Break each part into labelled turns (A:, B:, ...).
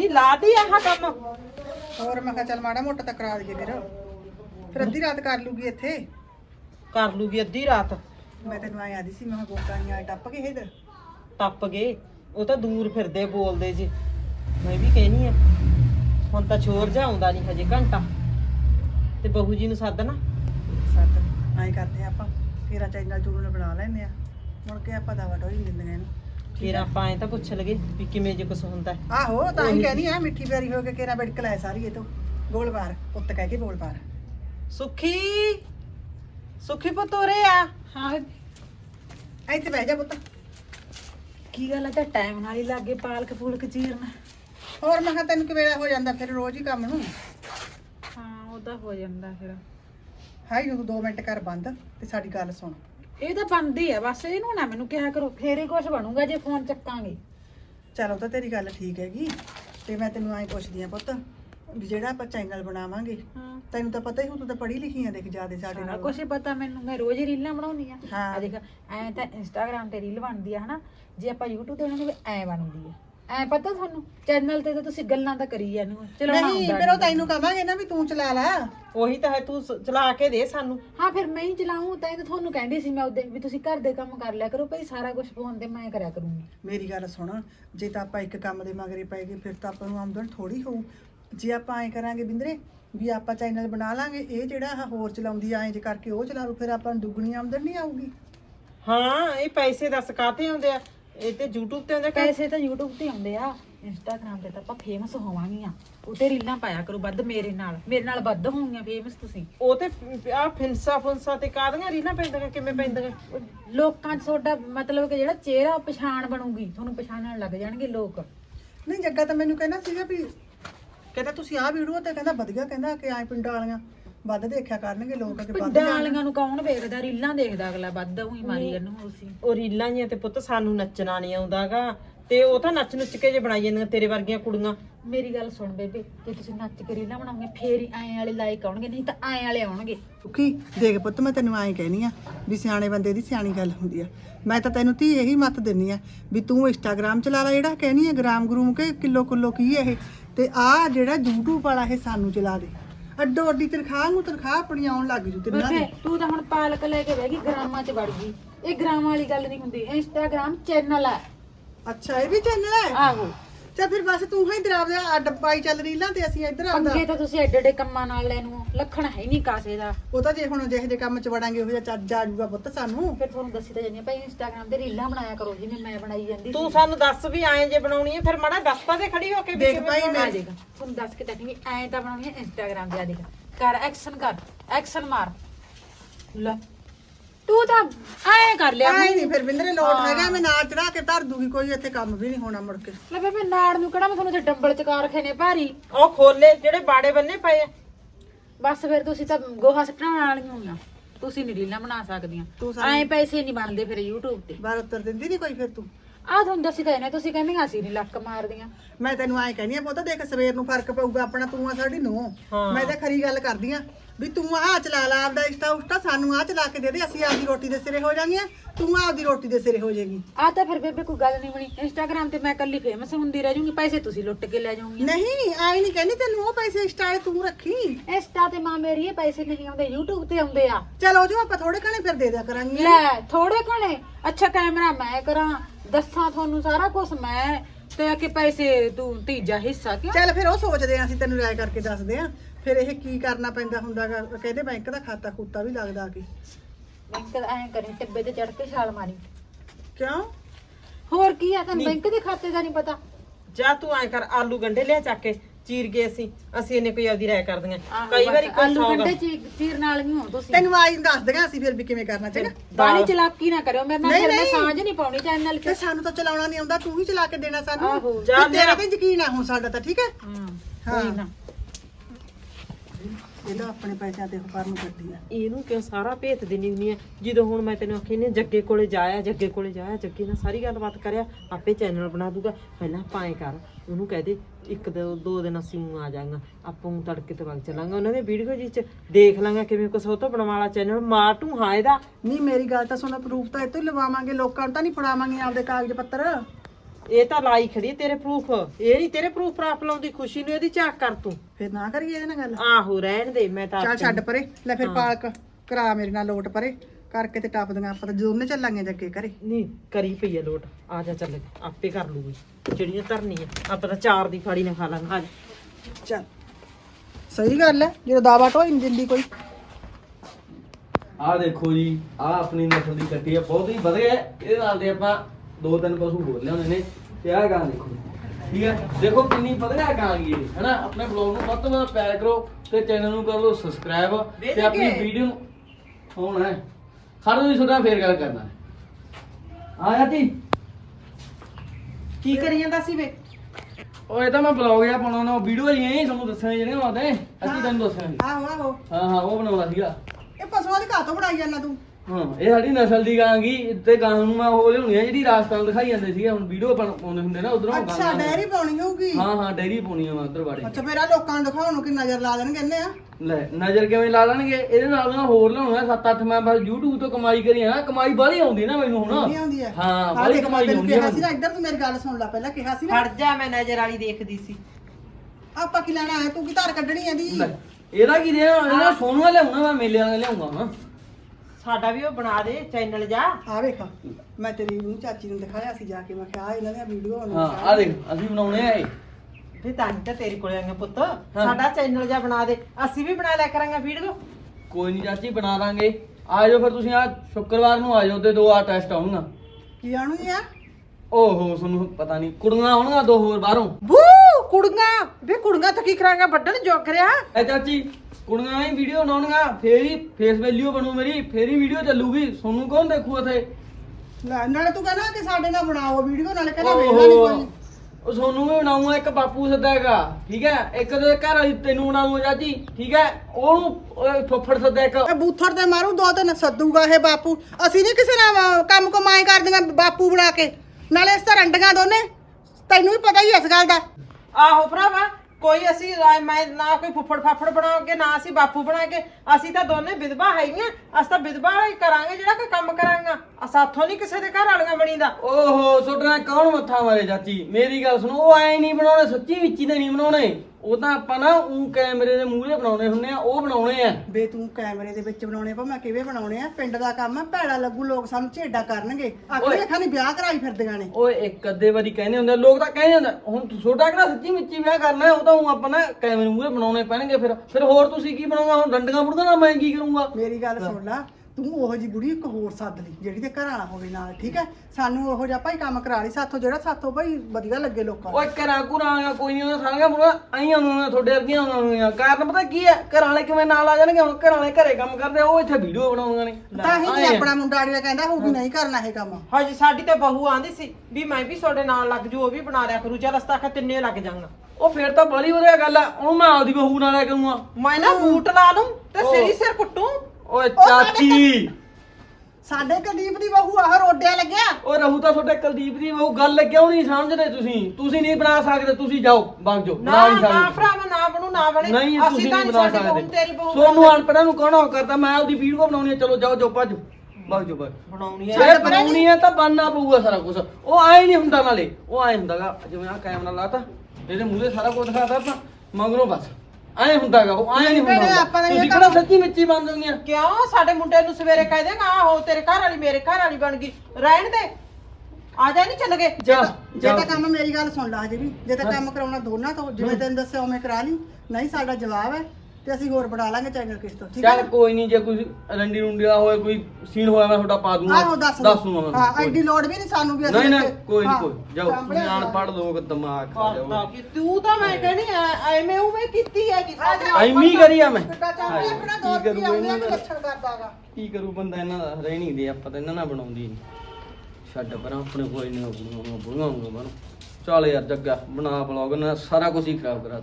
A: ਨਹੀਂ ਲਾਦੀ ਆਹ ਕੰਮ।
B: ਹੋਰ ਮੈਂ ਕਿਹਾ ਚੱਲ ਮਾੜਾ ਮੋਟਾ ਤਾਂ ਕਰਾ ਦਈਏ ਫਿਰ। ਫਿਰ ਅੱਧੀ ਰਾਤ ਕਰ ਲੂਗੀ ਇੱਥੇ।
A: ਕਰ ਲੂਗੀ ਅੱਧੀ ਰਾਤ।
B: ਮੈਂ ਤੈਨੂੰ ਆਈ ਆਦੀ ਸੀ ਮੈਂ ਕਿਹਾ ਗੋਕਾਈਆਂ ਟੱਪ ਕੇ ਇਧਰ
A: ਟੱਪ ਗਏ। ਉਹ ਤਾਂ ਦੂਰ ਫਿਰਦੇ ਬੋਲਦੇ ਜੀ। ਮੈਂ ਵੀ ਕਹਿਨੀ ਆ ਹੁਣ ਤਾਂ ਛੋਰ ਜਾ ਆਉਂਦਾ ਨਹੀਂ ਹਜੇ ਘੰਟਾ। ਤੇ ਬਹੂ ਜੀ ਨੂੰ ਸੱਦ ਨਾ।
B: ਸੱਤ ਆਈ ਕਰਦੇ ਆ ਆਪਾਂ। ਫੇਰ ਆ ਚੈਨਲ ਚੂਨਲ ਬਣਾ ਲੈਨੇ ਆ। ਮੁੜ ਕੇ ਆਪਾਂ ਦਵਾ ਟੋਈ ਦਿੰਦੇ ਇਹਨੂੰ।
A: ਫਿਰ ਆਪਾਂ ਐ ਤਾਂ ਪੁੱਛ ਲਗੇ ਵੀ ਕਿਵੇਂ ਜੇ ਕੁਛ ਹੁੰਦਾ ਹੈ।
B: ਆਹੋ ਤਾਂ ਹੀ ਕਹਿੰਦੀ ਆ ਮਿੱਠੀ ਪਿਆਰੀ ਹੋ ਕੇ ਕਿਹੜਾ ਬਿੜਕ ਲੈ ਸਾਰੀ ਇਹ ਤੋਂ। ਗੋਲਬਾਰ ਪੁੱਤ ਕਹਿ ਕੇ ਗੋਲਬਾਰ।
A: ਸੁਖੀ ਸੁਖੀ ਪੁੱਤੋਰੇ ਆ।
C: ਹਾਂ।
B: ਇੱਥੇ ਬਹਿ ਜਾ ਪੁੱਤ।
C: ਕੀ ਗੱਲ ਹੈ ਤਾਂ ਟਾਈਮ ਨਾਲ ਹੀ ਲੱਗੇ ਪਾਲਕ ਫੂਲਕ ਚੀਰਨ।
B: ਹੋਰ ਮੈਂ ਕਿਹਾ ਤੈਨੂੰ ਕਿਵੇਲਾ ਹੋ ਜਾਂਦਾ ਫਿਰ ਰੋਜ਼ ਹੀ ਕੰਮ ਨੂੰ?
C: ਹਾਂ ਉਹ ਤਾਂ ਹੋ ਜਾਂਦਾ ਫਿਰ।
B: ਹਾਈ ਨੂੰ ਤੂੰ 2 ਮਿੰਟ ਕਰ ਬੰਦ ਤੇ ਸਾਡੀ ਗੱਲ ਸੁਣ।
C: ਇਹ ਤਾਂ ਬਣਦੀ ਆ ਬਸ ਇਹਨੂੰ ਨਾ ਮੈਨੂੰ ਕਿਹਾ ਕਰੋ ਫੇਰ ਹੀ ਕੁਝ ਬਣੂਗਾ ਜੇ ਫੋਨ ਚੱਕਾਂਗੇ।
B: ਚਲੋ ਤਾਂ ਤੇਰੀ ਗੱਲ ਠੀਕ ਹੈਗੀ ਤੇ ਮੈਂ ਤੈਨੂੰ ਐਂ ਪੁੱਛਦੀ ਆ ਪੁੱਤ ਵੀ ਜਿਹੜਾ ਆਪਾਂ ਚੈਨਲ ਬਣਾਵਾਂਗੇ
C: ਹਾਂ।
B: ਤੈਨੂੰ ਤਾਂ ਪਤਾ ਹੀ ਹੋ ਤੂੰ ਤਾਂ ਪੜ੍ਹੀ ਲਿਖੀ ਆ ਦੇਖ ਜਿਆਦੇ ਸਾਡੇ
C: ਸਾਰਾ
B: ਨਾਲ।
C: ਕੁਝ ਹੀ ਪਤਾ ਮੈਨੂੰ ਮੈਂ ਰੋਜ਼ ਹੀ ਰੀਲਾਂ ਬਣਾਉਣੀ ਆ।
B: ਹਾਂ।
C: ਆ ਦੇਖ ਐ ਤਾਂ ਇੰਸਟਾਗ੍ਰam ਤੇ ਰੀਲ ਬਣਦੀ ਆ ਹਨਾ? ਜੇ ਆਪਾਂ YouTube ਤੇ ਬਣਾਉਣੀ ਐ ਬਣਦੀ ਆ। ਐ ਪਤਾ ਤੁਹਾਨੂੰ? ਚੈਨਲ ਤੇ ਤਾਂ ਤੁਸੀਂ ਗੱਲਾਂ ਤਾਂ ਕਰੀ ਜਾਂਦੇ ਹੋ। ਚਲਾਉਣਾ
B: ਨਹੀਂ
C: ਹੁੰਦਾ
B: ਫਿਰ ਉਹ। ਤੈਨੂੰ ਕਵਾਂਗੇ ਨਾ ਵੀ ਤੂੰ ਚਲਾ ਲੈ।
A: ਉਹੀ ਤਾਂ ਹੈ ਤੂੰ ਸ- ਚਲਾ ਕੇ ਦੇ ਸਾਨੂੰ।
C: ਹਾਂ ਫਿਰ ਮੈਂ ਹੀ ਚਲਾਉਂ ਤਾਂ ਇਹ ਤਾਂ ਤੁਹਾਨੂੰ ਕਹਿੰਦੀ ਸੀ ਮੈਂ ਉਹਦੇ ਵੀ ਤੁਸੀਂ ਘਰ ਦੇ ਕੰਮ ਕਰ ਲਿਆ ਕਰੋ ਭਈ ਸਾਰਾ ਕੁਝ ਫੋਨ ਤੇ ਮੈਂ ਕਰਿਆ ਕਰੂੰਗੀ।
B: ਮੇਰੀ ਗੱਲ ਸੁਣ ਜੇ ਤਾਂ ਆਪਾਂ ਇੱਕ ਕੰਮ ਦੇ ਮਗਰੇ ਪੈ ਗਏ ਫਿਰ ਤਾਂ ਆਪਾਂ ਨੂੰ ਆਮਦਨ ਥੋੜੀ ਹੋਊ। ਜੇ ਆਪਾਂ ਐਂ ਕਰਾਂਗੇ ਬਿੰਦਰੇ ਵੀ ਆਪਾਂ ਚੈਨਲ ਬਣਾ ਲਾਂਗੇ ਇਹ ਜਿਹੜਾ ਆਹ ਹੋਰ ਚਲਾਉਂਦੀ ਆ ਐਂ ਜੇ ਕਰਕੇ ਉਹ ਚਲਾ ਲੂ ਫਿਰ ਆਪਾਂ ਨੂੰ ਦੁੱਗਣੀ ਆਮਦਨ ਨਹੀਂ ਆਊਗੀ।
A: ਹਾਂ ਇਹ ਪੈਸੇ ਦੱਸ ਕਾਤੇ ਆਉਂਦੇ ਆ? ਇਹ ਤੇ YouTube ਤੇ ਆਉਂਦੇ
C: ਪੈਸੇ ਤਾਂ YouTube ਤੇ ਆਉਂਦੇ ਆ। ਇੰਸਟਾਗ੍ਰam ਤੇ ਤਾਂ ਆਪਾਂ ਫੇਮਸ ਹੋਵਾਂਗੀਆਂ। ਉਹ ਤੇ ਰੀਲਾਂ ਪਾਇਆ ਕਰੋ ਵੱਧ ਮੇਰੇ ਨਾਲ। ਮੇਰੇ ਨਾਲ ਵੱਧ ਹੋਣਗੀਆਂ ਫੇਮਸ ਤੁਸੀਂ।
A: ਉਹ ਤੇ ਆ ਫਿੰਸਾ ਫੁੰਸਾ ਤੇ ਕਾਦੀਆਂ ਰੀਨਾ ਪੈਂਦੀਆਂ ਕਿਵੇਂ ਪੈਂਦੀਆਂ?
C: ਲੋਕਾਂ 'ਚ ਤੁਹਾਡਾ ਮਤਲਬ ਕਿ ਜਿਹੜਾ ਚਿਹਰਾ ਪਛਾਣ ਬਣੂਗੀ ਤੁਹਾਨੂੰ ਪਛਾਣਨ ਲੱਗ ਜਾਣਗੇ ਲੋਕ।
B: ਨਹੀਂ ਜੱਗਾ ਤਾਂ ਮੈਨੂੰ ਕਹਿੰਦਾ ਸੀਗਾ ਵੀ ਕਹਿੰਦਾ ਤੁਸੀਂ ਆਹ ਵੀਡੀਓ ਤੇ ਕਹਿੰਦਾ ਵਧੀਆ ਕਹਿੰਦਾ ਕਿ ਐ ਪਿੰਡਾਂ ਵਾਲੀਆਂ। ਵੱਧ ਦੇਖਿਆ ਕਰਨਗੇ ਲੋਕ ਕਿ ਵੱਧ
C: ਪਿੰਡਾਂ ਵਾਲੀਆਂ ਨੂੰ ਕੌਣ ਵੇਖਦਾ? ਰੀਲਾਂ ਦੇਖਦਾ ਅਗਲਾ ਵੱਧ ਉਹੀ ਮਾਰੀ ਇਹਨੂੰ ਉਸੀ
A: ਉਹ ਰੀਲਾਂ ਜੀਆਂ ਤੇ ਪੁੱਤ ਸਾਨੂੰ ਨੱਚਣਾ ਨਹੀਂ ਆਉਂਦਾਗਾ। ਤੇ ਉਹ ਤਾਂ ਨੱਚ ਨੁੱਚ ਕੇ ਜੇ ਬਣਾਈ ਜਾਂਦੀਆਂ ਤੇਰੇ ਵਰਗੀਆਂ ਕੁੜੀਆਂ।
C: ਮੇਰੀ ਗੱਲ ਸੁਣ ਬੇਬੇ ਜੇ ਤੁਸੀਂ ਨੱਚ ਕੇ ਰੀਲਾਂ ਬਣਾਓਗੇ ਫੇਰ ਹੀ ਐਂ ਵਾਲੇ ਲਾਈਕ ਆਉਣਗੇ ਨਹੀਂ ਤਾਂ ਐਂ ਵਾਲੇ ਆਉਣਗੇ।
B: ਸੁਖੀ ਦੇਖ ਪੁੱਤ ਮੈਂ ਤੈਨੂੰ ਐਂ ਕਹਿਨੀ ਆ ਵੀ ਸਿਆਣੇ ਬੰਦੇ ਦੀ ਸਿਆਣੀ ਗੱਲ ਹੁੰਦੀ ਆ। ਮੈਂ ਤਾਂ ਤੈਨੂੰ ਧੀ ਇਹੀ ਮੱਤ ਦਿੰਨੀ ਆ ਵੀ ਤੂੰ ਇੰਸਟਾਗ੍ਰਾਮ ਚਲਾ ਲੈ ਜਿਹੜਾ ਕਹਿਨੀ ਆ ਗ੍ਰਾਮ ਗਰੂਮ ਕੇ ਕਿਲੋ ਕਿਲੋ ਕੀ ਇਹ। ਤੇ ਆ ਜਿਹੜਾ YouTube ਵਾਲਾ ਇਹ ਸਾਨੂੰ ਚਲਾ ਦੇ। ਅੱਡੋ ਅੱਡੀ ਤਨਖਾਹ ਨੂੰ ਤਨਖਾਹ ਆਪਣੀ ਆਉਣ ਲੱਗ ਜੂ ਤੇ
C: ਬੇਬੇ ਤੂੰ ਤਾਂ ਹੁਣ ਪਾਲਕ ਲੈ ਕੇ ਬਹਿ ਗਈ ਗ੍ਰਾਮਾਂ 'ਚ ਵੜ ਗਈ। ਇਹ ਗ੍ਰਾਮਾਂ ਵਾਲੀ ਗੱਲ ਨਹੀਂ ਹੁੰਦੀ ਇੰਸਟਾਗ੍ਰਾਮ ਚੈਨਲ ਹੈ
B: ਅੱਛਾ ਇਹ ਵੀ ਚੈਨਲ ਹੈ
C: ਆਹੋ।
B: ਚੱਲ ਫਿਰ ਬਸ ਤੂੰ ਹੀ ਦਰਾਬ ਦੇ ਅੱਡ ਪਾਈ ਚੱਲ ਰੀਲਾਂ ਤੇ ਅਸੀਂ ਇੱਧਰ ਆਉਂਦਾ।
C: ਪੰਗੇ ਤਾਂ ਤੁਸੀਂ ਐਡੇ ਐਡੇ ਕੰਮਾਂ ਨਾਲ ਲੈਨੂੰ ਲੱਖਣ ਹੈ ਨਹੀਂ ਕਾਸੇ ਦਾ।
B: ਉਹ ਤਾਂ ਜੇ ਹੁਣ ਜਿਹੇ ਜਿਹੇ ਕੰਮ ਚ ਵੜਾਂਗੇ ਉਹ ਜਿਹਾ ਚੱਜ ਆ ਜੂਗਾ ਪੁੱਤ ਸਾਨੂੰ।
C: ਫਿਰ ਤੁਹਾਨੂੰ ਦੱਸੀ ਤਾਂ ਹਾਂ, ਭਾਈ ਇੰਸਟਾਗ੍ਰਾਮ ਤੇ ਰੀਲਾਂ ਬਣਾਇਆ ਕਰੋ ਜਿਵੇਂ ਮੈਂ ਬਣਾਈ ਜਾਂਦੀ
A: ਤੂੰ ਸਾਨੂੰ ਦੱਸ ਵੀ ਐਂ ਜੇ ਬਣਾਉਣੀ ਹੈ ਫਿਰ ਮਾੜਾ ਦੱਸਤਾ ਤੇ ਖੜੀ ਹੋ ਕੇ ਵੀ
B: ਦੇਖ
A: ਕਿਵੇਂ
B: ਭਾਈ
A: ਬਣਾਉਣੀ।
C: ਜਾਏਗਾ ਤੁਹਾਨੂੰ ਦੱਸ ਕੇ ਤੱਕ ਵੀ ਐਂ ਤਾਂ ਬਣਾਉਣੀ ਹੈ ਇੰਸਟਾਗ੍ਰਾਮ ਤੇ ਆ ਦੇਖ। ਕਰ ਐਕਸ਼ਨ ਕਰ ਐਕਸ਼ਨ ਮਾਰ। ਲੈ। ਤੂੰ ਤਾਂ ਐਂ ਕਰ ਲਿਆ
B: ਆਈ ਨਹੀਂ ਫਿਰ ਬਿੰਦਰੇ ਲੋਟ ਹੈਗਾ ਮੈਂ ਨਾਲ ਚੜਾ ਕੇ ਧਰ ਦੂਗੀ ਕੋਈ ਇੱਥੇ ਕੰਮ ਵੀ ਨਹੀਂ ਹੋਣਾ ਮੁੜ ਕੇ।
C: ਲੈ ਬੇਬੇ ਨਾੜ ਨੂੰ ਕਿਹੜਾ ਮੈਂ ਤੁਹਾਨੂੰ ਤੇ ਡੰਬਲ ਚਕਾ ਰੱਖੇ ਨੇ ਭਾਰੀ।
A: ਉਹ ਖੋਲੇ ਜਿਹੜੇ ਬਾੜੇ ਬੰਨੇ ਪਏ ਆ।
C: ਬਸ ਫਿਰ ਤੁਸੀਂ ਤਾਂ ਗੋਹਾ ਸੱਟਣ ਵਾਲੀਆਂ ਹੋਈਆਂ। ਤੁਸੀਂ ਨਹੀਂ ਰੀਲਾਂ ਬਣਾ ਸਕਦੀਆਂ।
B: ਤੂੰ
C: ਐਂ ਪੈਸੇ ਨਹੀਂ ਬਣਦੇ ਫਿਰ YouTube ਤੇ।
B: ਬਾਰ ਉੱਤਰ ਦਿੰਦੀ ਨਹੀਂ ਕੋਈ ਫਿਰ ਤੂੰ?
C: ਆਹ ਤੁਹਾਨੂੰ ਦੱਸੀ ਤਾਂ ਇਹਨੇ ਤੁਸੀਂ ਕਹਿੰਦੀਆਂ ਅਸੀਂ ਨਹੀਂ ਲੱਕ ਮਾਰਦੀਆਂ।
B: ਮੈਂ ਤੈਨੂੰ ਐਂ ਕਹਿੰਦੀ ਆ ਪੁੱਤ ਦੇਖ ਸਵੇਰ ਨੂੰ ਫ਼ਰਕ ਪਊਗਾ ਆਪਣਾ ਤੂੰ ਆ ਸਾਡੀ ਨੂੰ
A: ਹਾਂ।
B: ਮੈਂ ਤਾਂ ਖਰੀ ਗੱਲ ਕਰਦੀ ਆ ਵੀ ਤੂੰ ਆਹ ਚਲਾ ਲਾ ਆਪਦਾ ਇਸਤਾ ਉਸਤਾ ਸਾਨੂੰ ਆਹ ਚਲਾ ਕੇ ਦੇ ਦੇ ਅਸੀਂ ਆਪਦੀ ਰੋਟੀ ਦੇ ਸਿਰੇ ਹੋ ਜਾਾਂਗੀਆਂ ਤੂੰ ਆਪਦੀ ਰੋਟੀ ਦੇ ਸਿਰੇ ਹੋ ਜਾਏਗੀ।
C: ਆਹ ਤਾਂ ਫਿਰ ਬੇਬੇ ਕੋਈ ਗੱਲ ਨਹੀਂ ਬਣੀ। ਇੰਸਟਾਗ੍ਰਾਮ ਤੇ ਮੈਂ ਕੱਲੀ ਫੇਮਸ ਹੁੰਦੀ ਰਹਿ ਜੂੰਗੀ ਪੈਸੇ ਤੁਸੀਂ ਲੁੱਟ ਕੇ ਲੈ ਜਾਓਗੇ
B: ਨਹੀਂ ਆਈ ਨਹੀਂ ਕਹਿੰਦੀ ਤੈਨੂੰ ਉਹ ਪੈਸੇ ਇਸਟਾ ਵਾਲੇ ਤੂੰ ਰੱਖੀ।
C: ਇੰਸਟਾ ਤੇ ਮਾਂ ਮੇਰੀ ਇਹ ਪੈਸੇ ਨਹੀਂ ਆਉਂਦੇ YouTube ਤੇ ਆਉਂਦੇ ਆ।
B: ਚਲੋ ਜੋ ਆਪਾਂ ਥੋੜੇ ਘਣੇ ਫਿਰ ਦੇ ਦਿਆ ਕਰਾਂਗੇ।
C: ਲੈ ਥੋੜੇ ਘਣੇ? ਅੱਛਾ ਕੈਮਰਾ ਮੈਂ ਕਰਾਂ ਦੱਸਾਂ ਤੁਹਾਨੂੰ ਸਾਰਾ ਕੁਝ ਮੈਂ ਤੇ ਕਿ ਪੈਸੇ ਤੂੰ ਤੀਜਾ ਹਿੱਸਾ ਕਿਉਂ?
B: ਚੱਲ ਫਿਰ ਉਹ ਸੋਚਦੇ ਆ ਅਸੀਂ ਤੈਨੂੰ ਰਾਇ ਕਰਕੇ ਦੱਸਦੇ ਆ। ਫਿਰ ਇਹ ਕੀ ਕਰਨਾ ਪੈਂਦਾ ਹੁੰਦਾਗਾ? ਕਹਿੰਦੇ ਬੈਂਕ ਦਾ ਖਾਤਾ ਖੂਤਾ ਵੀ ਲੱਗਦਾ ਕੀ
C: ਬੈਂਕ ਐਂ ਕਰੀ ਟਿੱਬੇ ਤੇ ਚੜ ਕੇ ਛਾਲ ਮਾਰੀ।
B: ਕਿਉਂ?
C: ਹੋਰ ਕੀ ਆ ਤੈਨੂੰ ਬੈਂਕ ਦੇ ਖਾਤੇ ਦਾ ਨਹੀਂ ਪਤਾ?
A: ਜਾ ਤੂੰ ਐਂ ਕਰ ਆਲੂ ਗੰਢੇ ਲਿਆ ਚੱਕ ਕੇ ਚੀਰ ਕੇ ਅਸੀਂ ਅਸੀਂ ਇਹਨੇ ਕੋਈ ਆਪਦੀ ਰਾਇ ਕਰਦੀਆਂ। ਕਈ ਵਾਰੀ ਕੋਈ
C: ਆਲੂ ਗੰਡੇ ਚੀ- ਚੀਰਨ ਵਾਲੀਆਂ ਹੋ ਤੁਸੀਂ।
B: ਤੈਨੂੰ ਆਈ ਦੱਸ ਦਿਆਂ ਅਸੀਂ ਫਿਰ ਵੀ ਕਿਵੇਂ ਕਰਨਾ ਚਾਹੀਦਾ
C: ਬਾਲੀ ਚਲਾਕੀ ਨਾ ਕਰਿਓ ਮੇਰੇ ਨਾਲ
B: ਨਹੀਂ,
C: ਫਿਰ ਮੈਂ
B: ਨਹੀਂ।
C: ਸਾਂਝ ਨਹੀਂ ਪਾਉਣੀ ਚੈਨਲ
B: ਤੇ।
C: 'ਚ
B: ਸਾਨੂੰ ਤਾਂ ਚਲਾਉਣਾ ਨਹੀਂ ਆਉਂਦਾ ਤੂੰ ਹੀ ਚਲਾ ਕੇ ਦੇਣਾ ਸਾਨੂੰ।
C: ਆਹੋ।
B: ਤੇ
A: ਜਾ
B: ਤੇਰਾ। ਤੇ ਯਕੀਨ ਆ ਹੁਣ ਸਾਡਾ ਤਾਂ ਠੀਕ ਹੈ?
C: ਹਾਂ
B: ਹਾਂ।
C: ਨਾ
B: ਇਹਦਾ ਆਪਣੇ ਪੈਸਿਆਂ ਤੇ ਉਹ ਕਰਨ ਨੂੰ ਕਰਦੀ ਆ।
A: ਇਹਨੂੰ ਕਿਉਂ ਸਾਰਾ ਭੇਤ ਦੇਣੀ ਹੁੰਦੀ ਹੈ ਜਦੋਂ ਹੁਣ ਮੈਂ ਤੈਨੂੰ ਆਖੀ ਨੇ ਜੱਗੇ ਕੋਲੇ ਜਾਇਆ ਜੱਗੇ ਕੋਲੇ ਜਾਇਆ ਜੱਗੇ ਨਾਲ ਸਾਰੀ ਗੱਲਬਾਤ ਕਰਿਆ ਆਪੇ ਚੈਨਲ ਬਣਾ ਦੂਗਾ। ਪਹਿਲਾਂ ਐਂ ਕਰ ਉਹਨੂੰ ਕਹਿ ਦੇ ਇੱਕ ਦੋ ਦੋ ਦਿਨ ਅਸੀਂ ਊਂ ਆ ਜਾਾਂਗਾ ਆਪਾਂ ਊਂ ਤੜਕੇ ਤੇ ਵਗ ਚੱਲਾਂਗੇ ਉਹਨਾਂ ਦੇ ਵੀਡੀਓ ਜੀ ਚ ਦੇਖ ਲਾਂਗਾ ਕਿਵੇਂ ਕੁਛ ਉਹ ਤੋਂ ਬਣਵਾ ਵਾਲਾ ਚੈਨਲ ਮਾਰ ਤੂੰ ਹਾਂ ਇਹਦਾ।
B: ਨਹੀਂ ਮੇਰੀ ਗੱਲ ਤਾਂ ਸੁਣ ਪ੍ਰੂਫ ਤਾਂ ਇੱਥੋਂ ਹੀ ਲਵਾਵਾਂਗੇ ਲੋਕਾਂ ਨੂੰ ਤਾਂ ਨਹੀਂ ਫੜਾਵਾਂਗੇ ਆਪਦੇ ਕਾਗਜ਼ ਪੱਤਰ।
A: ਇਹ ਤਾਂ ਲਾਈ ਖੜੀ ਤੇਰੇ ਪ੍ਰੂਫ ਇਹ ਨਹੀਂ ਤੇਰੇ ਪ੍ਰੂਫ ਪ੍ਰਾਪ ਲਾਉਂਦੀ ਖੁਸ਼ੀ ਨੂੰ ਇਹਦੀ ਝਾਕ ਕਰ ਤੂੰ।
B: ਫਿਰ ਨਾ ਕਰੀਏ ਇਹਦੇ ਨਾਲ ਗੱਲ।
A: ਆਹੋ ਰਹਿਣ ਦੇ ਮੈਂ ਤਾਂ
B: ਚੱਲ
A: ਆਪੇ-
B: ਛੱਡ ਪਰੇ ਲੈ ਫਿਰ ਪਾਲਕ ਕਰਾ ਮੇਰੇ ਨਾਲ ਲੋਟ ਪਰੇ। ਕਰਕੇ ਤੇ ਟੱਪਦੀਆਂ ਆਪਾਂ ਤਾਂ ਦੋਨੇ ਚੱਲਾਂਗੇ ਜੱਗੇ ਘਰੇ।
A: ਨਹੀਂ ਕਰੀ ਪਈ ਆ ਲੋਟ। ਆ ਜਾ ਚੱਲ ਆਪੇ ਕਰ ਲੂਗੀ। ਜਿਹੜੀਆਂ ਧਰਨੀ ਆ ਆਪਾਂ ਤਾਂ ਚਾਰ ਦੀ ਫਾੜੀ ਨਾ ਖਾ ਲਾਂਗੇ। ਆ
B: ਚੱਲ। ਸਹੀ ਗੱਲ ਹੈ ਜਦੋਂ ਦਾਵਾ ਢੋਈ ਨਹੀਂ ਦਿੰਦੀ ਕੋਈ।
D: ਆਹ ਦੇਖੋ ਜੀ ਆਹ ਆਪਣੀ ਨਸਲ ਦੀ ਕੱਟੀ ਹੈ ਬਹੁਤ ਹੀ ਵਧੀਆ ਹੈ। ਇਹਦੇ ਨਾਲ ਦੇ ਆਪਾਂ ਦੋ ਤਿੰਨ ਪਸ਼ੂ ਹੋਰ ਲਿਆਉਣੇ ਨੇ ਤੇ ਆਹ ਗਾਂ ਦੇਖੋ। ਠੀਕ ਹੈ? ਦੇਖੋ ਕਿੰਨੀ ਵਧੀਆ ਗਾਂ ਗਈ ਇਹ ਹੈਨਾ ਆਪਣੇ ਬਲੌਗ ਨੂੰ ਵੱਧ ਤੋਂ ਵੱਧ ਪਿਆਰ ਕਰੋ ਤੇ ਚੈਨਲ ਨੂੰ ਕਰ ਲਓ ਸਬਸਕ੍ਰਾਈਬ ਤੇ ਆਪਣੀ
A: ਕੇ।
D: ਵੀਡੀਓ ਨੂੰ ਹੁਣ ਹੈ। ਖੜੋ ਜੀ ਤੁਹਾਡਾ ਫੇਰ ਗੱਲ ਕਰਨਾ ਹੈ। ਆ ਜੀ
A: ਕੀ ਕਰੀ ਜਾਂਦਾ ਸੀ ਵੇ?
D: ਉਹ ਇਹ ਤਾਂ ਮੈਂ ਬਲੌਗ ਜਿਹਾ ਪਾਉਣਾ ਨਾ ਵੀਡੀਓ ਜਿਹੀਆਂ ਹੀ ਤੁਹਾਨੂੰ ਦੱਸਣਾ ਜਿਹੜੀਆਂ ਆਉਂਦੇ ਅਸੀਂ ਤੁਹਾਨੂੰ ਦੱਸਣਾ
B: ਆਹੋ ਆਹੋ।
D: ਹਾਂ ਹਾਂ ਉਹ ਬਣਾਉਣਾ ਸੀਗਾ।
B: ਇਹ ਪਸ਼ੂਆਂ ਦੀ ਘਾਹ ਤੋਂ ਬਣਾਈ ਜਾਂਦਾ ਤੂੰ।
D: ਹਾਂ ਇਹ ਸਾਡੀ ਨਸਲ ਦੀ ਗਾਂ ਗੀ ਤੇ ਗਾਂ ਨੂੰ ਮੈਂ ਉਹ ਲਿਆਉਣੀ ਆ ਜਿਹੜੀ ਰਾਜਸਥਾਨ ਦਿਖਾਈ ਜਾਂਦੇ ਸੀਗੇ ਹੁਣ ਵੀਡੀਓ ਪਾਉਂਦੇ ਹੁੰਦੇ ਨਾ ਉਧਰੋਂ
B: ਅੱਛਾ ਡੈਰੀ ਪਾਉਣੀ ਹੋਊਗੀ?
D: ਹਾਂ ਹਾਂ ਡੈਰੀ ਪਾਉਣੀ ਆ ਮੈਂ ਉਧਰ ਬਾੜੇ
B: ਅੱਛਾ ਫਿਰ ਆ ਲੋਕਾਂ ਨੂੰ ਦਿਖਾਉਣ ਨੂੰ ਕਿ ਨਜ਼ਰ ਲਾ ਦੇਣਗੇ ਇਹਨੇ ਆ।
D: ਲੈ ਨਜ਼ਰ ਕਿਵੇਂ ਲਾ ਲੈਣਗੇ? ਇਹਦੇ ਨਾਲ ਮੈਂ ਹੋਰ ਲਿਆਉਣਾ 7-8 ਮੈਂ ਬਸ YouTube ਤੋਂ ਕਮਾਈ ਕਰੀ ਆ ਨਾ ਕਮਾਈ ਬਾਹਲੀ ਆਉਂਦੀ ਨਾ ਮੈਨੂੰ ਹੁਣ।
B: ਨਹੀਂ ਆਉਂਦੀ ਹੈ
D: ਹਾਂ ਬਾਹਲੀ ਕਮਾਈ ਆਉਂਦੀ ਆ
B: ਕਿਹਾ ਸੀ ਨਾ ਇੱਧਰ ਤੂੰ ਮੇਰੀ ਗੱਲ ਸੁਣ ਲੈ ਪਹਿਲਾਂ ਕਿਹਾ ਸੀ ਨਾ
A: ਫੜ ਜਾ ਮੈਂ ਨਜ਼ਰ ਵਾਲੀ ਦੇਖਦੀ ਸੀ।
B: ਆਪਾਂ ਕੀ ਲੈਣਾ ਹੈ? ਤੂੰ ਕੀ ਧਾਰ ਕੱਢਣੀ ਹੈ ਦੀ
D: ਲੈ, ਇਹਦਾ ਕੀ ਦੇਣਾ? ਇਹਦਾ ਸੋਨੂਆ ਲਿਆਉਣਾ ਮੈਂ ਮੇਲੇ ਵਾਲਾ ਲਿਆਉਂਗਾ ਹਾਂ
A: ਸਾਡਾ ਵੀ ਉਹ ਬਣਾ ਦੇ ਚੈਨਲ ਜਾ।
B: ਆ ਵੇਖ ਮੈਂ ਤੇਰੀ ਨੂੰ ਚਾਚੀ ਨੂੰ ਦਿਖਾਇਆ ਸੀ ਜਾ ਕੇ ਮੈਂ ਕਿਹਾ ਆਹ ਇਹਨਾਂ ਦੀਆਂ ਵੀਡੀਓ
D: ਹਾਂ ਆ ਦੇਖ ਅਸੀਂ ਬਣਾਉਣੇ ਆ ਇਹ।
A: ਵੀ ਤਾਂ ਹੀ ਤਾਂ ਤੇਰੇ ਕੋਲੇ ਆਂਗੇ ਪੁੱਤ। ਸਾਡਾ ਚੈਨਲ ਜਾ ਬਣਾ ਦੇ। ਅਸੀਂ ਵੀ ਬਣਾ ਲਿਆ ਕਰਾਂਗੇ ਵੀਡੀਓ
D: ਕੋਈ ਨਹੀਂ ਚਾਚੀ ਬਣਾ ਦਾਂਗੇ। ਆ ਜਾਓ ਫਿਰ ਤੁਸੀਂ ਆ ਸ਼ੁੱਕਰਵਾਰ ਨੂੰ ਆ ਜਾਓ ਤੇ ਦੋ ਆ ਟੈਸਟ ਆਉਣਗਾ
B: ਕੀ ਆਣੂ ਆ
D: ਓਹੋ ਤੁਹਾਨੂੰ ਪਤਾ ਨਹੀਂ ਕੁੜੀਆਂ ਆਉਣਗੀਆਂ ਦੋ ਹੋਰ ਬਾਹਰੋਂ।
A: ਬੂ ਕੁੜੀਆਂ ਵੇ ਕੁੜੀਆਂ ਤਾਂ ਕੀ ਕਰਾਂਗਾ ਵੱਢਣ ਜੋਗ ਰਿਆ
D: ਐ ਚਾਚੀ ਕੁੜੀਆਂ ਹੀ ਵੀਡੀਓ ਬਣਾਉਣਗੀਆਂ ਫੇਰ ਹੀ ਫੇਸ ਵੈਲਿਊ ਬਣੂ ਮੇਰੀ ਫੇਰ ਹੀ ਵੀਡੀਓ ਚੱਲੂਗੀ ਸੋਨੂੰ ਕੌਣ ਦੇਖੂ ਉਥੇ?
B: ਲੈ ਨਾਲੇ ਤੂੰ ਕਹਿੰਦਾ ਕਿ ਸਾਡੇ ਨਾਲ ਬਣਾਓ ਵੀਡੀਓ ਨਾਲੇ ਕਹਿੰਦਾ ਵੇਖਣਾ ਨਹੀਂ ਕੋਈ।
D: ਉਹ ਸੋਨੂੰ ਵੀ ਬਣਾਉਂਗਾ ਇੱਕ ਬਾਪੂ ਸੱਦਾਗਾ ਠੀਕ ਹੈ? ਇੱਕ ਦੇ ਘਰ ਵਾਲੀ ਤੈਨੂੰ ਬਣਾਉਂਗਾ ਚਾਚੀ ਠੀਕ ਹੈ? ਉਹਨੂੰ ਉਹ ਫੁੱਫੜ ਸੱਦਾ ਇੱਕ।
B: ਇਹ ਬੂਥਰ ਤੇ ਮਾਰੂ ਦੋ ਤਿੰਨ ਸੱਦੂਗਾ ਇਹ ਬਾਪੂ। ਅਸੀਂ ਨਹੀਂ ਕਿਸੇ ਨਾਲ ਅਹ, ਕੰਮ ਕਮਾਈ ਕਰਦੀਆਂ ਬਾਪੂ ਬਣਾ ਕੇ। ਨਾਲੇ ਇਸ ਤਰ੍ਹਾਂ ਰੰਡੀਆਂ ਦੋਨੇ ਤੈਨੂੰ ਵੀ ਪਤਾ ਹੀ ਇਸ ਗੱਲ ਦਾ।
A: ਆਹੋ ਭਰਾਵਾ, ਕੋਈ ਅਸੀਂ ਰਾ- ਮੈਂ ਨਾ ਕੋਈ ਫੁੱਫੜ ਫਾਫੜ ਬਣਾਓਗੇ, ਨਾ ਅਸੀਂ ਬਾਪੂ ਬਣਾਗੇ ਅਸੀਂ ਤਾਂ ਦੋਨੇ ਵਿਧਵਾ ਹੈਗੀਆਂ, ਅਸੀਂ ਤਾਂ ਵਿਧਵਾ ਹੀ ਕਰਾਂਗੇ ਜਿਹੜਾ ਕੋਈ ਕੰਮ ਕਰਾਂਗਾ। ਆ ਸਾਥੋਂ ਨਹੀਂ ਕਿਸੇ ਦੇ ਘਰ ਵਾਲੀਆਂ ਬਣੀਦਾ।
D: ਓਹੋ, ਤੁਹਾਡਾ ਕੌਣ ਮੱਥਾ ਮਾਰੇ ਚਾਚੀ? ਮੇਰੀ ਗੱਲ ਸੁਣੋ, ਉਹ ਐ ਨਹੀਂ ਬਣਾਉਣੇ, ਸੱਚੀ ਵਿੱਚੀ ਤੇ ਨਹੀਂ ਬਣਾਉਣੇ। ਉਹ ਤਾਂ ਆਪਾਂ ਨਾ ਉਹ ਕੈਮਰੇ ਦੇ ਮੂਹਰੇ ਬਣਾਉਣੇ ਹੁੰਨੇ ਆ ਉਹ ਬਣਾਉਣੇ ਆ।
B: ਬੇ ਤੂੰ ਕੈਮਰੇ ਦੇ ਵਿੱਚ ਬਣਾਉਣੇ ਭਾਵੇਂ ਕਿਵੇਂ ਬਣਾਉਣੇ ਆ ਪਿੰਡ ਦਾ ਕੰਮ ਆ ਭੈੜਾ ਲੱਗੂ ਲੋਕ ਸਾਨੂੰ ਝੇਡਾ ਕਰਨਗੇ। ਆਖੇ ਵੇਖਾਂ ਨੀ ਵਿਆਹ ਕਰਾਈ ਫਿਰਦੀਆਂ ਨੇ।
D: ਓਏ ਇੱਕ ਅੱਧੇ ਵਾਰੀ ਕਹਿੰਦੇ ਹੁੰਦੇ ਆ, ਲੋਕ ਤਾਂ ਕਹਿੰਦੇ ਹੁੰਦੇ ਆ, ਹੁਣ ਛੋਟਾ ਕਿਹੜਾ ਸੱਚੀ ਵਿੱਚੀ ਵਿਆਹ ਕਰਨਾ ਹੈ, ਉਹ ਤਾਂ ਊਂ ਆਪਾਂ ਨਾ ਕੈਮਰੇ ਮੂਹਰੇ ਬਣਾਉਣੇ ਪੈਣਗੇ ਫਿਰ। ਫਿਰ ਹੋਰ ਤੁਸੀਂ ਕੀ ਬਣਾਉਂਗਾ ਹੁਣ ਡੰਡੀਆਂ ਬੁੜੀਆਂ ਨਾਲ ਮੈਂ ਕੀ ਕਰੂੰਗਾ?
B: ਮੇਰੀ ਗੱਲ ਸੁਣ ਲੈ ਤੂੰ ਉਹੋ ਜੀ ਬੁੜੀ ਇੱਕ ਹੋਰ ਸੱਦ ਲਈ ਜਿਹੜੀ ਤੇ ਘਰ ਵਾਲਾ ਹੋਵੇ ਨਾਲ ਠੀਕ ਹੈ? ਸਾਨੂੰ ਉਹੋ ਜਿਹਾ ਭਾਈ ਕੰਮ ਕਰਾ ਲਈ ਸਾਥੋਂ ਜਿਹੜਾ ਸਾਥੋਂ ਭਾਈ ਵਧੀਆ ਲੱਗੇ ਲੋਕਾਂ ਨੂੰ।
D: ਓਏ ਘਰਾਂ ਘੁਰਾਂ ਕੋਈ ਨਹੀਂ ਉਹਨਾਂ ਸਾਰੀਆਂ ਬੁੜੀਆਂ ਆਈਆਂ ਹੁੰਦੀਆਂ ਤੁਹਾਡੇ ਵਰਗੀਆਂ ਹੁੰਦੀਆਂ ਕਾਰਨ ਪਤਾ ਕੀ ਹੈ? ਘਰਾਂ ਵਾਲੇ ਕਿਵੇਂ ਨਾਲ ਆ ਜਾਣਗੇ ਹੁਣ? ਘਰਾਂ ਵਾਲੇ ਘਰੇ ਕੰਮ ਕਰਦੇ ਆ, ਉਹ ਇੱਥੇ ਵੀਡੀਓ ਬਣਾਉਂਦੇ ਨੇ।
B: ਤਾਂ ਹੀ ਨੀ। ਆਪਣਾ ਮੁੰਡਾ ਅੜੀਆ ਕਹਿੰਦਾ ਹੋਊ ਵੀ ਨਹੀਂ ਕਰਨਾ ਇਹ ਕੰਮ।
A: ਹਾਂਜੀ ਸਾਡੀ ਤੇ ਬਹੂ ਆਂਦੀ ਸੀ ਵੀ ਮੈਂ ਵੀ ਤੁਹਾਡੇ ਨਾਲ ਲੱਗ ਜੂ ਉਹ ਵੀ ਬਣਾ ਲਿਆ ਕਰੂ। ਚੱਲ ਅਸਤਾ ਕਿ ਤਿੰਨੇ ਲੱਗ ਜਾਵਾਂਗਾ
D: ਉਹ ਫਿਰ ਤਾਂ ਬੜੀ ਵਧੀਆ ਗੱਲ ਆ। ਉਹਨੂੰ ਮੈਂ ਆਪਦੀ ਬਹੂ ਨਾਲ ਆ ਕਰੂੰਗਾ
A: ਮੈਂ ਨਾ ਬੂਟ ਲਾ ਲੂੰ ਤੇ ਸਿਰੀ ਸਿਰ ਕੁੱਟੂ।
D: ਓਏ ਚਾਚੀ।
B: ਸਾਡੇ ਕੁਲਦੀਪ ਦੀ ਬਹੂ ਆਹ ਰੋਡਿਆ ਲੱਗਿਆ।
D: ਓਏ ਰਹੂ ਤਾਂ ਤੁਹਾਡੇ ਕੁਲਦੀਪ ਦੀ ਉਹ ਗੱਲ ਕਿਉਂ ਨਹੀਂ ਸਮਝਦੇ ਤੁਸੀਂ? ਤੁਸੀਂ ਨਹੀਂ ਬਣਾ ਸਕਦੇ ਤੁਸੀਂ ਜਾਓ ਵਗ ਜਾਓ
A: ਨਾ
D: ਨਹੀਂ
A: ਨਾ
D: ਸਕਦੇ।
A: ਭਰਾਵਾ ਨਾ ਬਣੂ ਨਾ ਬਣੇ।
D: ਨਹੀਂ
A: ਅਸੀਂ
D: ਤੁਸੀਂ
A: ਤਾਂ
D: ਨਹੀਂ
A: ਨੀ
D: ਬਣਾ
A: ਸਾਡੀ ਬਹੂ
D: ਸਕਦੇ।
A: ਤੇਰੀ ਬਹੂ
D: ਸੋਨੂੰ ਅਨਪੜ੍ਹਾਂ ਨੂੰ ਕੌਣ ਹੋ ਕਰਦਾ? ਮੈਂ ਉਹਦੀ ਵੀਡੀਓ ਬਣਾਉਣੀ ਹੈ ਚਲੋ ਜਾਓ ਜਾਓ ਭੱਜ। ਵਗ ਜਾਓ ਭੱਜ
A: ਬਣਾਉਣੀ
D: ਜੇ
A: ਹੈ
D: ਬਣਾਉਣੀ ਹੈ ਤਾਂ ਬਣਨਾ ਪਊਗਾ ਸਾਰਾ ਕੁਝ ਉਹ ਆਏ ਨਹੀਂ ਹੁੰਦਾ ਨਾਲੇ। ਉਹ ਆਏ ਹੁੰਦਾਗਾ ਜਿਵੇਂ ਆ ਕੈਮਰਾ ਲਾਤਾ। ਇਹਦੇ ਮੂਹਰੇ ਸਾਰਾ ਕੁਝ ਦਿਖਾਤਾ ਆਪਾਂ ਮਗਰੋਂ ਬਸ। ਆਏ ਹੁੰਦਾਗਾ ਉਹ ਆਏ ਨਹੀਂ
B: ਭੈਣੇ,
D: ਹੁੰਦਾ
B: ਇਹ
D: ਤੁਸੀਂ ਕਿਹੜਾ ਸੱਚੀ ਮਿੱਚੀ ਬਣ ਜਾਂਦੀਆਂ
A: ਕਿਉਂ? ਸਾਡੇ ਮੁੰਡੇ ਨੂੰ ਸਵੇਰੇ ਕਹਿ ਦੇਗਾ ਆਹੋ ਤੇਰੇ ਘਰ ਵਾਲੀ ਮੇਰੇ ਘਰ ਵਾਲੀ ਬਣ ਗਈ। ਰਹਿਣ ਦੇ। ਆ ਜਾ ਨਹੀਂ ਚੱਲ ਗਏ।
D: ਜਾ
B: ਜੇ
D: ਜਾ।
B: ਤਾਂ ਕੰਮ ਮੇਰੀ ਗੱਲ ਸੁਣ ਲਾ ਹਜੇ ਵੀ। ਜੇ ਤਾਂ ਕੰਮ ਕਰਾਉਣਾ ਦੋਨਾਂ ਤੋਂ ਜਿਵੇਂ ਤੈਨੂੰ ਦੱਸਿਆ ਉਵੇਂ ਕਰਾ ਲਈ। ਨਹੀਂ ਸਾਡਾ ਜਵਾਬ ਹੈ। ਤੇ ਅਸੀਂ ਹੋਰ ਬਣਾ ਲਾਂਗੇ ਚੈਨਲ ਕਿਸ ਤੋਂ ਠੀਕ ਹੈ
D: ਚੱਲ ਕੋਈ ਨਹੀਂ ਜੇ ਕੋਈ ਰੰਡੀ ਰੁੰਡੀ ਦਾ ਹੋਏ ਕੋਈ ਸੀਨ ਹੋਇਆ ਮੈਂ ਤੁਹਾਡਾ ਪਾ ਦੂੰਗਾ।
B: ਆਹੋ ਦੱਸ
D: ਦੱਸ ਦੂੰਗਾ ਮੈਂ
B: ਹਾਂ ਐਡੀ ਲੋੜ ਵੀ ਨਹੀਂ ਸਾਨੂੰ ਵੀ
D: ਨਹੀਂ ਨਹੀਂ
B: ਇੱਥੇ-
D: ਕੋਈ ਨਹੀਂ
B: ਹਾਂ,
D: ਕੋਈ ਜਾਓ
B: ਸਾਂਭਲਿਆ
D: ਤੁਸੀਂ। ਅਨਪੜ੍ਹ ਲੋਕ ਦਿਮਾਗ ਖਾ ਜਾਓ
A: ਕਿ ਤੂੰ ਤਾਂ ਮੈਂ ਕਹਿਣੀ ਐ- ਐਵੇਂ ਉਵੇਂ ਕੀਤੀ ਹੈ ਕਿ
D: ਐਵੇਂ ਕਰੀ ਆ ਮੈਂ।
B: ਕਿੱਡਾ ਚਾਹੁੰਦੇ
D: ਹਾਏ,
B: ਆਪਣਾ
D: ਕੀ
B: ਦੋ
D: ਕਰੂ
B: ਰੁਪਏ ਆਉਂਦੇ ਆ
D: ਇਹਨਾਂ
B: ਕਿ
D: ਦਾ?
B: ਲੱਛਣ ਕਰਦਾਗਾ
D: ਕੀ ਕਰੂ ਬੰਦਾ ਇਹਨਾਂ ਦਾ? ਰਹਿ ਨਹੀਂ ਦੇ ਆਪਾਂ ਤਾਂ ਇਹਨਾਂ ਨਾਲ ਬਣਾਉਂਦੀ ਨੀ। ਛੱਡ ਪਰਾਂ ਆਪਣੇ ਕੋਈ ਨਹੀਂ ਬੁੜੀਆਂ ਨੂੰ ਬਣ ਚੱਲ ਯਾਰ ਜੱਗਾ ਬਣਾ ਬਲੌਗ ਨਾ ਸਾਰਾ ਕੁਝ ਹੀ ਖਰਾਬ ਕਰਾ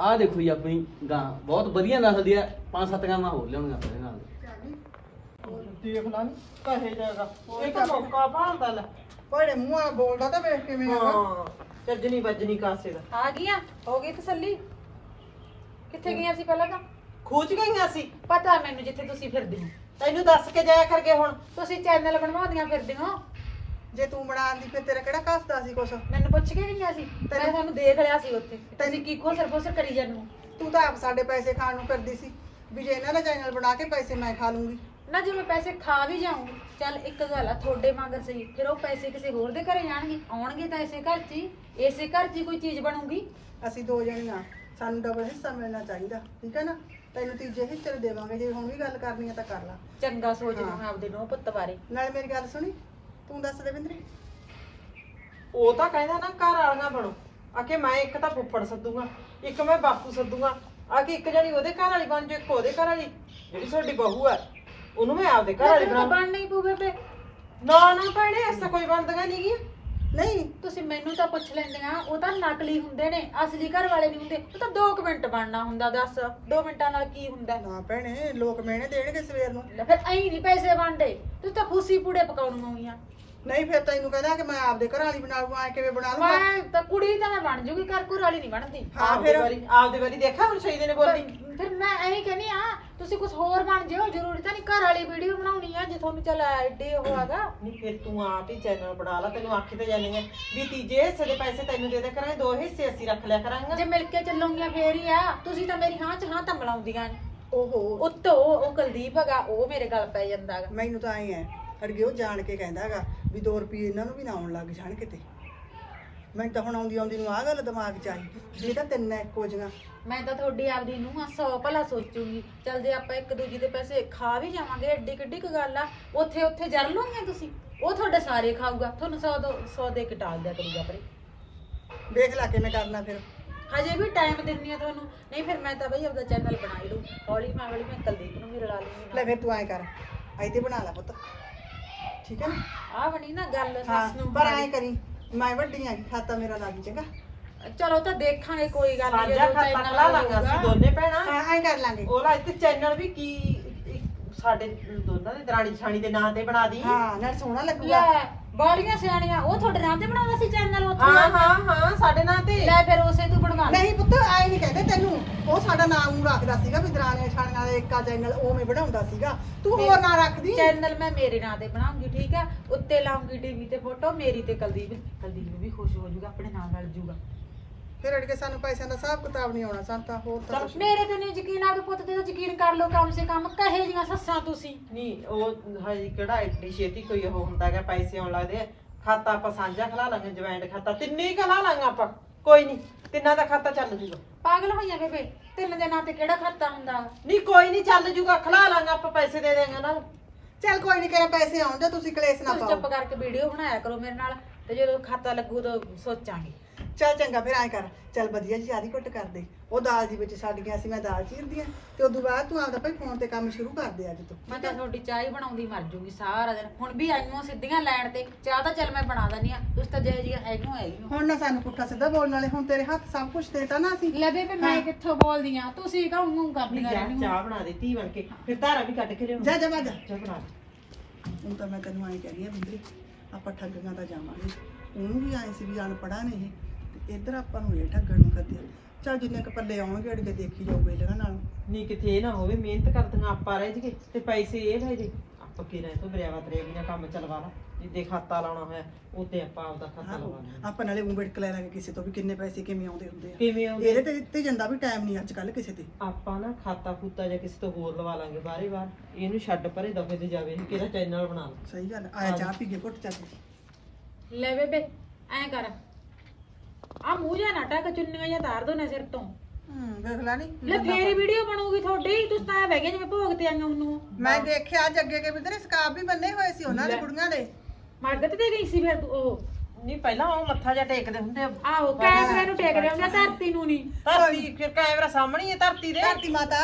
D: ਆਹ ਦੇਖੋ ਜੀ ਆਪਣੀ ਗਾਂ ਬਹੁਤ ਵਧੀਆ ਨਸਲ ਦੀ ਹੈ ਪੰਜ ਸੱਤ ਗਾਵਾਂ ਹੋਰ ਲਿਆਉਣੀਆਂ ਆਪਣੇ ਨਾਲ।
A: ਦੇਖ ਲਾਂ ਕਹੇ ਜਾਏਗਾ ਇਹ ਤਾਂ ਮੌਕਾ ਭਾਲਦਾ ਲੈ।
B: ਕੋੜੇ ਮੂੰਹ ਨਾਲ ਬੋਲਦਾ ਤਾਂ ਵੇਖ ਕਿਵੇਂ ਹੈਗਾ।
A: ਹਾਂ ਚੱਜਣੀ ਵੱਜਣੀ ਕਾਸੇ ਦਾ।
C: ਆ ਗਈਆਂ ਹੋ ਗਈ ਤਸੱਲੀ? ਕਿੱਥੇ ਗਈਆਂ ਸੀ ਪਹਿਲਾਂ ਤਾਂ?
A: ਖੂਚ ਗਈਆਂ ਸੀ।
C: ਪਤਾ ਮੈਨੂੰ ਜਿੱਥੇ ਤੁਸੀਂ ਫਿਰਦੇ ਹੋ।
A: ਤੈਨੂੰ ਦੱਸ ਕੇ ਜਾਇਆ ਕਰਗੇ ਹੁਣ।
C: ਤੁਸੀਂ ਚੈਨਲ ਬਣਵਾਉਂਦੀਆਂ ਫਿਰਦੇ ਹੋ?
B: ਜੇ ਤੂੰ ਬਣਾਉਂਦੀ ਫਿਰ ਤੇਰਾ ਕਿਹੜਾ ਕੱਸਦਾ ਸੀ ਕੁਛ?
C: ਮੈਨੂੰ ਪੁੱਛ ਕੇ ਗਈਆਂ ਸੀ। ਮੈਂ ਤੁਹਾਨੂੰ ਦੇਖ ਲਿਆ ਸੀ ਉੱਥੇ। ਤੁਸੀਂ ਕੀ ਖੋਸਰ ਖੋਸਰ ਕਰੀ ਜਾਂਦੇ
B: ਤੂੰ ਤਾਂ ਆਪ ਸਾਡੇ ਪੈਸੇ ਖਾਣ ਨੂੰ ਫਿਰਦੀ ਸੀ। ਵੀ ਜੇ ਇਹਨਾਂ ਦਾ ਚੈਨਲ ਬਣਾ ਕੇ ਪੈਸੇ ਮੈਂ ਖਾ ਲੂੰਗੀ।
C: ਨਾ ਜੇ ਮੈਂ ਪੈਸੇ ਖਾ ਵੀ ਜਾਊਂ ਚੱਲ ਇੱਕ ਗੱਲ ਆ ਤੁਹਾਡੇ ਮਗਰ ਸਹੀ। ਫਿਰ ਉਹ ਪੈਸੇ ਕਿਸੇ ਹੋਰ ਦੇ ਘਰੇ ਜਾਣਗੇ ਆਉਣਗੇ ਤਾਂ ਇਸੇ ਘਰ 'ਚ ਹੀ। ਇਸੇ ਘਰ 'ਚ ਹੀ ਕੋਈ ਚੀਜ਼ ਬਣੂਗੀ।
B: ਅਸੀਂ ਦੋ ਜਣੀਆਂ ਸਾਨੂੰ ਡਬਲ ਹਿੱਸਾ ਮਿਲਣਾ ਚਾਹੀਦਾ ਠੀਕ ਹੈ ਨਾ? ਤੈਨੂੰ ਤੀਜੇ ਹਿੱਸੇ ਨੂੰ ਦੇਵਾਂਗੇ ਜੇ ਹੁਣ ਵੀ ਗੱਲ ਕਰਨੀ ਹੈ ਤਾਂ ਕਰ ਲੈ।
C: ਚੰਗਾ ਸੋਚ
B: ਹਾਂ।
C: ਮੈਂ ਆਪਦੇ ਨੂੰ ਪੁੱਤ ਬਾਰੇ।
B: ਨਾਲੇ ਮੇਰੀ ਗੱਲ ਸੁਣੀ? ਤੂੰ ਦੱਸ ਦੇ ਬਿੰਦਰੀ
A: ਉਹ ਤਾਂ ਕਹਿੰਦਾ ਨਾ ਘਰ ਵਾਲੀਆਂ ਬਣੋ। ਆਕੇ ਮੈਂ ਇੱਕ ਤਾਂ ਫੁੱਫੜ ਸੱਦੂਗਾ ਇੱਕ ਮੈਂ ਬਾਪੂ ਸੱਦੂਗਾ। ਆਕੇ ਇੱਕ ਜਣੀ ਉਹਦੇ ਘਰ ਵਾਲੀ ਬਣ ਜਾਓ ਇੱਕ ਉਹਦੇ ਘਰ ਵਾਲੀ। ਜਿਹੜੀ ਤੁਹਾਡੀ ਬਹੂ ਹੈ ਉਹਨੂੰ ਮੈਂ ਆਪਦੇ ਘਰ ਵਾਲੀ ਬਣਾ
C: ਬਣ ਨਹੀਂ ਪਊ ਬੇਬੇ
A: ਨਾ ਨਾ ਭੈਣੇ ਐਸਾ ਕੋਈ ਬੰਦਗਾ ਨਹੀਂ ਗਿਆ।
B: ਨਹੀਂ
C: ਤੁਸੀਂ ਮੈਨੂੰ ਤਾਂ ਪੁੱਛ ਲੈਂਦੀਆਂ ਉਹ ਤਾਂ ਨਕਲੀ ਹੁੰਦੇ ਨੇ ਅਸਲੀ ਘਰ ਵਾਲੇ ਨਹੀਂ ਹੁੰਦੇ ਉਹ ਤਾਂ 2 ਮਿੰਟ ਬਣਨਾ ਹੁੰਦਾ ਦੱਸ 2 ਮਿੰਟਾਂ ਨਾਲ ਕੀ ਹੁੰਦਾ?
B: ਨਾ ਭੈਣੇ ਲੋਕ ਮਿਹਣੇ ਦੇਣਗੇ ਸਵੇਰ ਨੂੰ।
C: ਲੈ ਫਿਰ ਐਂ ਨਹੀਂ ਪੈਸੇ ਬਣਦੇ ਤੂੰ ਤਾਂ ਫੂਸੀ ਪੂੜੇ ਪਕਾਉਣ ਨੂੰ ਆਈਆਂ
B: ਨਹੀਂ ਫਿਰ ਤੈਨੂੰ ਕਹਿੰਦਾ ਕਿ ਮੈਂ ਆਪਦੇ ਘਰ ਵਾਲੀ ਬਣਾ ਐ ਕਿਵੇਂ ਬਣਾ ਲੂੰਗਾ?
C: ਮੈਂ ਤਾਂ ਕੁੜੀ ਤਾਂ ਮੈਂ ਬਣ ਜੂਗੀ ਘਰ ਘਰ ਵਾਲੀ ਨਹੀਂ ਬਣਦੀ।
B: ਹਾਂ ਫਿਰ
A: ਆਪਦੇ ਵਾਰੀ ਦੇਖਾ ਹੁਣ ਸ਼ਹੀਦ ਨੇ ਬੋਲੀ
C: ਫਿਰ ਮੈਂ ਐਂ ਕਹਿੰਦੀ ਆ ਤੁਸੀਂ ਕੁਝ ਹੋਰ ਬਣ ਜਿਓ ਜ਼ਰੂਰੀ ਤਾਂ ਨਹੀਂ ਘਰ ਵਾਲੀ ਵੀਡੀਓ ਬਣਾਉਣੀ ਆ ਜੇ ਤੁਹਾਨੂੰ ਚੱਲ ਐਡੇ ਉਹ ਹੈਗਾ।
A: ਨਹੀਂ ਫਿਰ ਤੂੰ ਆਪ ਹੀ ਚੈਨਲ ਬਣਾ ਲਾ ਤੈਨੂੰ ਆਖੀ ਤੇ ਜਾਣੀ ਹੈ ਵੀ ਤੀਜੇ ਹਿੱਸੇ ਦੇ ਪੈਸੇ ਤੈਨੂੰ ਦੇ ਦੇ ਕਰਾਂਗੇ ਦੋ ਹਿੱਸੇ ਅਸੀਂ ਰੱਖ ਲਿਆ ਕਰਾਂਗੇ।
C: ਜੇ ਮਿਲ ਕੇ ਚੱਲੋਗੀਆਂ ਫੇਰ ਹੀ ਆ ਤੁਸੀਂ ਤਾਂ ਮੇਰੀ ਹਾਂ ਚ ਹਾਂ ਤਾਂ ਮਿਲਾਉਂਦੀਆਂ ਨੀ।
B: ਓਹੋ।
C: ਉੱਤੋਂ ਉਹ ਕੁਲਦੀਪ ਹੈਗਾ ਉਹ ਮੇਰੇ ਗੱਲ ਪੈ ਜਾਂਦਾ
B: ਮੈਨੂੰ ਤਾਂ ਐ ਐ ਅੜਗੇ ਉਹ ਜਾਣ ਕੇ ਕਹਿੰਦਾਗਾ ਵੀ 2 ਰੁਪਏ ਇਹਨਾਂ ਨੂੰ ਵੀ ਨਾ ਆਉਣ ਲੱਗ ਜਾਣ ਕਿਤੇ। ਮੈਨੂੰ ਤਾਂ ਹੁਣ ਆਉਂਦੀ ਆਉਂਦੀ ਨੂੰ ਆਹ ਗੱਲ ਦਿਮਾਗ 'ਚ ਆਈ ਵੀ ਇਹ ਤਾਂ ਤਿੰਨ ਇੱਕੋ ਜੀਆਂ
C: ਮੈਂ ਤਾਂ ਤੁਹਾਡੀ ਆਪਦੀ ਨੂੰ ਆ ਸੌ ਭਲਾ ਸੋਚੂਗੀ। ਚੱਲ ਜੇ ਆਪਾਂ ਇੱਕ ਦੂਜੀ ਦੇ ਪੈਸੇ ਖਾ ਵੀ ਜਾਵਾਂਗੇ ਐਡੀ ਕਿੱਡੀ ਕੁ ਗੱਲ ਆ। ਉੱਥੇ ਉੱਥੇ ਜਰ ਲਓਗੇ ਤੁਸੀਂ? ਉਹ ਤੁਹਾਡੇ ਸਾਰੇ ਖਾਊਗਾ। ਤੁਹਾਨੂੰ 100 ਦੋ 100 ਦੇ ਕੇ ਟਾਲ ਦਿਆ ਕਰੂਗਾ ਪਰੇ।
B: ਦੇਖ ਲੈ ਕਿਵੇਂ ਕਰਨਾ ਫਿਰ।
C: ਹਜੇ ਵੀ ਟਾਈਮ ਦਿੰਨੀ ਆ ਤੁਹਾਨੂੰ। ਨਹੀਂ ਫਿਰ ਮੈਂ ਤਾਂ ਬਈ ਆਪਦਾ ਚੈਨਲ ਬਣਾ ਹੀ ਲੂ ਹੌਲੀ ਮੈਂ ਹੌਲੀ ਮੈਂ ਕੁਲਦੀਪ ਨੂੰ ਵੀ ਰਲਾ ਲੂੰਗੀ
B: ਲੈ ਫਿਰ ਤੂੰ ਐ ਕਰ ਐ ਤੇ ਬਣਾ ਲੈ ਪੁੱਤ। ਠੀਕ ਹੈ ਨਾ?
C: ਆ ਬਣੀ ਨਾ ਗੱਲ
B: ਹਾਂ
C: ਸੱਸ ਨੂੰ
B: ਪਰ ਐ ਕਰੀ ਮੈਂ ਵੱਡੀ ਆਂ ਖਾਤਾ ਮੇਰਾ ਲੱਗ ਚੰਗਾ
C: ਚਲੋ ਤਾਂ ਦੇਖਾਂਗੇ ਕੋਈ ਗੱਲ ਨਹੀਂ
A: ਸਾਂਝਾ ਖਾਤਾ ਖਲਾ ਲਾਂਗਾ ਅਸੀਂ ਦੋਨੇ ਭੈਣਾਂ।
B: ਹਾਂ ਐ ਕਰ ਲਾਂਗੇ।
A: ਉਹਲਾ ਇੱਥੇ ਚੈਨਲ ਵੀ ਕੀ ਇੱਕ ਸਾਡੇ ਦੋਨਾਂ ਦੇ ਦਰਾਣੀ ਛਾਣੀ ਦੇ ਨਾਂ ਤੇ ਬਣਾ ਦੀ।
B: ਹਾਂ ਨਾਲ ਸੋਹਣਾ ਲੱਗੂਗਾ।
C: ਲੈ ਬਾਲੀਆਂ ਸਿਆਣੀਆਂ ਉਹ ਤੁਹਾਡੇ ਨਾਂ ਤੇ ਬਣਾਉਂਦਾ ਸੀ ਚੈਨਲ ਉੱਥੇ
A: ਹਾਂ ਹਾਂ ਹਾਂ ਸਾਡੇ ਨਾਂ ਤੇ।
C: ਲੈ ਫਿਰ ਉਸੇ ਤੂੰ ਬਣਵਾ ਲੈ
B: ਨਹੀਂ ਪੁੱਤ ਐ ਨਹੀਂ ਕਹਿੰਦੇ ਤੈਨੂੰ। ਉਹ ਸਾਡਾ ਨਾਮ ਨੂੰ ਰੱਖਦਾ ਸੀਗਾ ਵੀ ਦਰਾਣੀਆਂ ਛਾਣੀਆਂ ਦਾ ਇੱਕਾ ਚੈਨਲ ਉਵੇਂ ਬਣਾਉਂਦਾ ਸੀਗਾ। ਤੂੰ ਹੋਰ ਨਾਂ ਰੱਖਦੀ।
C: ਚੈਨਲ ਮੈਂ ਮੇਰੇ ਨਾਂ ਤੇ ਬਣਾਉਂਗੀ ਠੀਕ ਆ? ਉੱਤੇ ਲਾਉਂਗੀ ਟੀਵੀ ਤੇ ਫੋਟੋ ਮੇਰੀ ਤੇ ਕੁਲਦੀਪ। ਕੁਲਦੀਪ ਵੀ ਖੁਸ਼ ਹੋ ਜਾਊਗਾ ਆਪਣੇ ਨਾਲ ਰਲ ਜਾਊਗਾ
B: ਫਿਰ ਅੜਕੇ ਸਾਨੂੰ ਪੈਸਿਆਂ ਦਾ ਹਿਸਾਬ ਕਿਤਾਬ ਨਹੀਂ ਆਉਣਾ ਸਾਨੂੰ ਤਾਂ ਹੋਰ ਤਾਂ ਕੁਛ
C: ਮੇਰੇ ਤੇ ਨਹੀਂ ਯਕੀਨ ਆ ਕੇ ਪੁੱਤ ਤੇ ਤਾਂ ਯਕੀਨ ਕਰ ਲਓ ਕਮ ਸੇ ਕਮ ਕਹੇ ਜੀਆਂ ਸੱਸਾਂ ਤੁਸੀਂ।
A: ਨਹੀਂ ਉਹ ਹਜੇ ਕਿਹੜਾ ਐਡੀ ਛੇਤੀ ਕੋਈ ਉਹ ਹੁੰਦਾ ਹੈਗਾ ਪੈਸੇ ਆਉਣ ਲੱਗਦੇ ਆ। ਖਾਤਾ ਆਪਾਂ ਸਾਂਝਾ ਖਲਾ ਲਾਂਗੇ ਜੁਆਇੰਟ ਖਾਤਾ। ਤਿੰਨੇ ਹੀ ਖਲਾ ਲਾਂਗੇ ਆਪਾਂ ਕੋਈ ਨਹੀਂ ਤਿੰਨਾਂ ਦਾ ਖਾਤਾ ਚੱਲ ਜੂਗਾ।
C: ਪਾਗਲ ਹੋਈਆਂ ਬੇਬੇ ਤਿੰਨ ਦੇ ਨਾਂ ਤੇ ਕਿਹੜਾ ਖਾਤਾ ਹੁੰਦਾ?
A: ਨਹੀਂ ਕੋਈ ਨਹੀਂ ਚੱਲ ਜੂਗਾ ਖਲਾ ਲਾਂਗੇ ਆਪਾਂ ਪੈਸੇ ਦੇ ਦੇਂਗੇ ਨਾ।
B: ਚੱਲ ਕੋਈ ਨਹੀਂ ਕਿਹੜਾ ਪੈਸੇ ਆਉਂਦੇ ਤੁਸੀਂ ਕਲੇਸ਼ ਨਾ
C: ਤੁਸੀਂ
B: ਪਾਓ।
C: ਚੁੱਪ ਕਰਕੇ ਵੀਡੀਓ ਬਣਾਇਆ ਕਰੋ ਮੇਰੇ ਨਾਲ। ਤੇ ਜਦੋਂ ਖਾਤਾ ਲੱਗੂ ਤਾਂ ਸੋਚਾਂਗੇ।
B: ਚੱਲ ਚੰਗਾ ਫਿਰ ਐਂ ਕਰ। ਚੱਲ ਵਧੀਆ ਜੀ ਆਦੀ ਘੁੱਟ ਕਰ ਦੇ। ਉਹ ਦਾਲ ਦੀ ਵਿੱਚ ਛੱਡ ਗਿਆ ਸੀ ਮੈਂ ਦਾਲ ਚੀਰਦੀ ਆ। ਤੇ ਉਦੋਂ ਬਾਅਦ ਤੂੰ ਆਪਦਾ ਭਾਈ ਫੋਨ ਤੇ ਕੰਮ ਸ਼ੁਰੂ ਕਰ ਦੇ ਅੱਜ ਤੋਂ।
C: ਮੈਂ ਤਾਂ ਤੁਹਾਡੀ ਚਾਹ ਹੀ ਬਣਾਉਂਦੀ ਮਰ ਜੂਗੀ ਸਾਰਾ ਦਿਨ। ਹੁਣ ਵੀ ਆਈਆਂ ਸਿੱਧੀਆਂ ਲੈਣ ਤੇ। ਚਾਹ ਤਾਂ ਚੱਲ ਮੈਂ ਬਣਾ ਦਨੀ ਆ। ਤੁਸੀਂ ਤਾਂ ਜਿਹੇ ਜਿਹੀਆਂ ਹੈਗੀਆਂ ਹੈਗੀਆਂ।
B: ਹੁਣ ਨਾ ਸਾਨੂੰ ਪੁੱਠਾ ਸਿੱਧਾ ਬੋਲਣ ਵਾਲੇ। ਹੁਣ ਤੇਰੇ ਹੱਥ ਸਭ ਕੁਝ ਦੇਤਾ ਨਾ ਅਸੀਂ।
C: ਲੈ ਬੇਬੇ ਮੈਂ ਕਿੱਥੋਂ ਬੋਲਦੀ ਆ? ਤੁਸੀਂ ਮੂੰਹ
A: ਨਹੀਂ
C: ਕਰਦੀਆਂ
A: ਜਾ ਚਾਹ ਬਣਾ ਦੇ ਧੀ ਬਣ ਕੇ। ਫਿਰ ਧਾਰਾ ਵੀ ਕੱਢ ਕੇ ਲਿਆਉਂ
B: ਜਾ ਜਾ ਜਾ।
A: ਚਾਹ ਬਣਾ ਦੇ।
B: ਹੁਣ ਤਾਂ ਮੈਂ ਤੈਨੂੰ ਐਂ ਕਹਿੰਦੀ ਆ ਬਿੰਦਰੀ ਆਪਾਂ ਠੱਗੀਆਂ ਤਾਂ ਜਾਵਾਂਗੇ। ਉਹਨੂੰ ਵੀ ਆਏ ਸੀ ਵੀ ਅਨਪੜਾ ਨੇ ਇਹ, ਤੇ ਇੱਧਰ ਆਪਾਂ ਨੂੰ ਇਹ ਠੱਗਣ ਨੂੰ ਕਰਦੇ ਚੱਲ ਜਿੰਨੇ ਕ ਪੱਲੇ ਆਉਣਗੇ ਅੜਕੇ ਦੇਖੀ ਜਾਓ ਬੇਲਗਾ ਨਾਲ।
A: ਨਹੀਂ ਕਿਥੇ ਇਹ ਨਾ ਹੋਵੇ, ਮਿਹਨਤ ਕਰਦੀਆਂ, ਆਪਾਂ ਰਹਿ ਜਗੇ ਤੇ ਪੈਸੇ ਇਹ ਲੈ ਜੇ ਆਪਾਂ ਕਿਰਾਂ ਤੋਂ ਬਰਿਆਵਾ ਤਰੇ ਬਿਨਾ ਕੰਮ ਚਲਵਾ ਲਾ ਜਿੱਦੇ ਖਾਤਾ ਲਾਉਣਾ ਹੋਇਆ ਉੱਤੇ ਆਪਾਂ ਆਪਦਾ ਖਾਤਾ ਲਵਾ ਲਾਂਗੇ
B: ਆਪਾਂ ਨਾਲੇ ਉਂਬੜ ਲੈ ਲਾਂਗੇ ਕਿਸੇ ਤੋਂ ਵੀ ਕਿੰਨੇ ਪੈਸੇ ਕਿਵੇਂ ਆਉਂਦੇ ਹੁੰਦੇ ਆ।
A: ਕਿਵੇਂ ਆਉਂਦੇ?
B: ਇਹਦੇ ਤੇ ਦਿੱਤੇ ਜਾਂਦਾ ਵੀ ਟਾਈਮ ਨਹੀਂ ਅੱਜ ਕੱਲ ਕਿਸੇ ਤੇ।
A: ਆਪਾਂ ਨਾ ਖਾਤਾ ਖੂਤਾ ਜਾਂ ਕਿਸੇ ਤੋਂ ਹੋਰ ਲਵਾ ਲਾਂਗੇ ਬਾਰੇ ਬਾਰ ਇਹਨੂੰ ਛੱਡ ਪਰੇ ਦਫੇ ਤੇ ਜਾਵੇ ਕਿਹੜਾ ਚੈਨਲ ਬਣਾ ਲਾ।
B: ਸਹੀ ਗੱਲ ਆਇਆ ਚਾਹ ਪੀ ਕੇ ਘੁੱਟ ਚੱਲ
C: ਲੈ ਬੇਬੇ ਐਂ ਕਰ। ਆ ਮੂੰਹ ਜਾਂ ਨਾਟਕ ਚੁੰਨੀਆਂ ਜਾਂ ਤਾਰ ਦੋ ਨਾ ਸਿਰ ਤੋਂ।
B: ਹੂੰ ਵੇਖ ਲੈ ਨਹੀਂ
C: ਲੈ ਫੇਰ ਵੀਡੀਓ ਬਣੂਗੀ ਤੁਹਾਡੀ ਤੁਸੀਂ ਤਾਂ ਬਹਿ ਗਏ ਜਿਵੇਂ ਭੋਗ ਤੇ ਆਈਆਂ ਉਹਨੂੰ।
B: ਮੈਂ ਦੇਖਿਆ ਅੱਜ ਅੱਗੇ ਕੇ ਬਿੰਦਰੇ ਸਕਾਪ ਵੀ ਬੰਨੇ ਹੋਏ ਸੀ ਉਹਨਾਂ ਦੇ ਕੁੜੀਆਂ ਦੇ।
C: ਮਰਗਤ ਤੇ ਗਈ ਸੀ ਫਿਰ ਤੂੰ ਉਹ।
A: ਨਹੀਂ ਪਹਿਲਾਂ ਉਹ ਮੱਥਾ ਜਾਂ ਟੇਕਦੇ ਹੁੰਦੇ ਆ।
C: ਆਹੋ ਕੈਮਰੇ ਨੂੰ ਟੇਕ ਰਿਹਾ ਹੁੰਦਾ ਧਰਤੀ ਨੂੰ ਨਹੀਂ।
A: ਧਰਤੀ ਫਿਰ ਕੈਮਰਾ ਸਾਹਮਣੇ ਹੀ ਹੈ ਧਰਤੀ ਦੇ।
B: ਧਰਤੀ ਮਾਤਾ।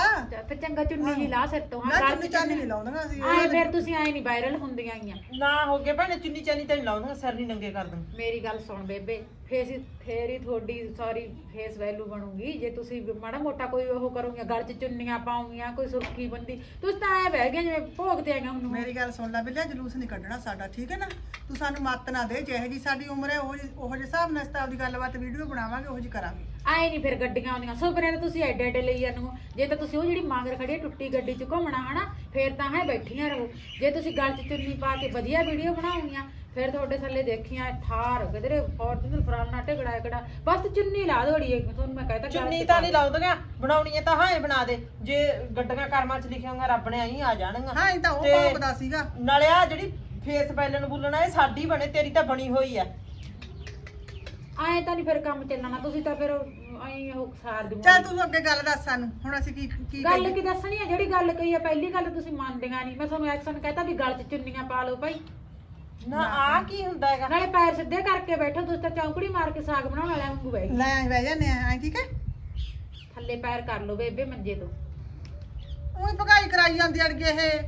C: ਫਿਰ ਚੰਗਾ ਚੁੰਨੀ ਜੀ ਲਾ ਸਿਰ ਤੋਂ।
B: ਨਾ
C: ਹਾਂ
B: ਚੁੰਨੀ ਚਾਨੀ ਨਹੀਂ ਲਾਉਂਦੀਆਂ ਸੀ।
C: ਆਏ ਫਿਰ ਤੁਸੀਂ ਆਏ ਨਹੀਂ ਵਾਇਰਲ ਹੁੰਦੀਆਂ ਆਈਆਂ।
A: ਨਾ ਹੋ ਗਏ ਭੈਣੇ ਚੁੰਨੀ ਚਾਨੀ ਤੇ ਲਾਉਂਦਾ ਸਿਰ ਨਹੀਂ ਨੰਗੇ ਕਰ ਦੂੰ
C: ਮੇਰੀ ਗੱਲ ਸੁਣ ਬੇਬੇ ਫੇਸ ਫੇਰ ਹੀ ਤੁਹਾਡੀ ਸੌਰੀ ਫੇਸ ਵੈਲਿਊ ਬਣੂਗੀ। ਜੇ ਤੁਸੀਂ ਮਾੜਾ ਮੋਟਾ ਕੋਈ ਉਹ ਕਰੋਗੇ ਗਲ 'ਚ ਚੁੰਨੀਆਂ ਪਾਉਂਗੀਆਂ ਕੋਈ ਸੁਰਖੀ ਬੰਦੀ ਤੁਸੀਂ ਤਾਂ ਐ ਬਹਿ ਗਏ ਜਿਵੇਂ ਭੋਗ ਤੇ ਆਈਆਂ ਹੁਣ।
B: ਮੇਰੀ ਗੱਲ ਸੁਣ ਲੈ ਬਿੱਲਿਆ ਜਲੂਸ ਨਹੀਂ ਕੱਢਣਾ ਸਾਡਾ ਠੀਕ ਹੈ ਨਾ? ਤੂੰ ਸਾਨੂੰ ਮੱਤ ਨਾ ਦੇ ਜਿਹੇ ਜੀ ਸਾਡੀ ਉਮਰ ਹੈ ਉਹ ਉਹੋ ਜਿਹੇ ਹਿਸਾਬ ਨਾਲ ਅਸੀਂ ਤਾਂ ਆਪਦੀ ਗੱਲਬਾਤ ਵੀਡੀਓ ਬਣਾਵਾਂਗੇ ਉਹੋ ਜੀ ਕਰਾਂਗੇ।
C: ਆਏ ਨਹੀਂ ਫਿਰ ਗੱਡੀਆਂ ਆਉਂਦੀਆਂ। ਸੁਪਨੇ ਤਾਂ ਤੁਸੀਂ ਐਡੇ ਐਡੇ ਲਈ ਜਾਂਦੇ ਹੋ। ਜੇ ਤਾਂ ਤੁਸੀਂ ਉਹ ਜਿਹੜੀ ਮਾਂਗਰ ਖੜੀ ਹੈ ਟੁੱਟੀ ਗੱਡੀ 'ਚ ਘੁੰਮਣਾ ਹਨਾ? ਫੇਰ ਤਾਂ ਹੈ ਬੈਠੀਆਂ ਰਹੋ। ਜੇ ਤੁਸੀਂ ਗਲ 'ਚ ਚੁੰਨੀ ਪਾ ਕੇ ਵਧੀਆ ਵੀਡੀਓ ਬਣਾਉਂਗੀਆਂ ਫਿਰ ਤੁਹਾਡੇ ਥੱਲੇ ਦੇਖੀਆਂ ਠਾਰ ਕਿਧਰੇ ਫੋਰਚੂਨਰ ਫਰਾਲਣਾ ਟਿਕੜਾ ਇਕੜਾ ਬਸ ਚੁੰਨੀ ਲਾ ਦੋੜੀ ਤੁਹਾਨੂੰ ਮੈਂ ਕਹਿਤਾ
A: ਚੁੰਨੀ ਤਾਂ ਨਹੀਂ ਲਾਉਂਦੀਆਂ ਬਣਾਉਣੀਆਂ ਤਾਂ ਹਾਂ ਬਣਾ ਦੇ। ਜੇ ਗੱਡੀਆਂ ਕਰਮਾਂ 'ਚ ਲਿਖਿਆ ਹੋਗਾ ਰੱਬ ਨੇ ਆਈ ਆ ਜਾਣਗੀਆਂ।
B: ਹਾਂ ਇਹ ਤਾਂ ਉਹ ਭੌਂਕਦਾ ਸੀਗਾ।
A: ਨਾਲੇ ਆ ਜਿਹੜੀ ਫੇਸ ਬੈਲਨ ਬੁੱਲਣਾ ਇਹ ਸਾਡੀ ਬਣੇ ਤੇਰੀ ਤਾਂ ਬਣੀ ਹੋਈ ਆ।
C: ਆਏ ਤਾਂ ਨਹੀਂ ਫਿਰ ਕੰਮ ਚੱਲਣਾ ਤੁਸੀਂ ਤਾਂ ਫਿਰ ਆਈ ਉਹ ਸਾਰ ਦੇ
B: ਚੱਲ ਤੂੰ ਅੱਗੇ ਗੱਲ ਦੱਸ ਸਾਨੂੰ ਹੁਣ ਅਸੀਂ ਕੀ ਕੀ
C: ਗੱਲ ਕੀ ਦੱਸਣੀ ਹੈ ਜਿਹੜੀ ਗੱਲ ਕਹੀ ਹੈ ਪਹਿਲੀ ਗੱਲ ਤੁਸੀਂ ਮੰਨਦੀਆਂ ਨਹੀਂ। ਮੈਂ ਤੁਹਾਨੂੰ ਐਕਸ਼ਨ ਕਹਤਾ ਵੀ ਗਲ 'ਚ ਚੁੰਨੀਆਂ ਪਾ ਲਓ ਭਾਈ।
A: ਨਾ ਆ ਕੀ ਹੁੰਦਾ ਹੈਗਾ?
C: ਨਾਲੇ ਪੈਰ ਸਿੱਧੇ ਕਰਕੇ ਬੈਠੋ ਤੁਸੀਂ ਤਾਂ ਚੌਂਕੜੀ ਮਾਰ ਕੇ ਸਾਗ ਬਣਾਉਣ ਵਾਲਿਆਂ ਵਾਂਗੂ ਗਏ।
B: ਲੈ ਬਹਿ ਜਾਂਦੇ ਆ ਐਂ ਠੀਕ ਹੈ?
C: ਥੱਲੇ ਪੈਰ ਕਰ ਲਓ ਬੇਬੇ ਮੰਜੇ ਤੋਂ।
B: ਉਹੀ ਭਗਾਈ ਕਰਾਈ ਜਾਂਦੀ ਅੜਗੇ ਇਹ।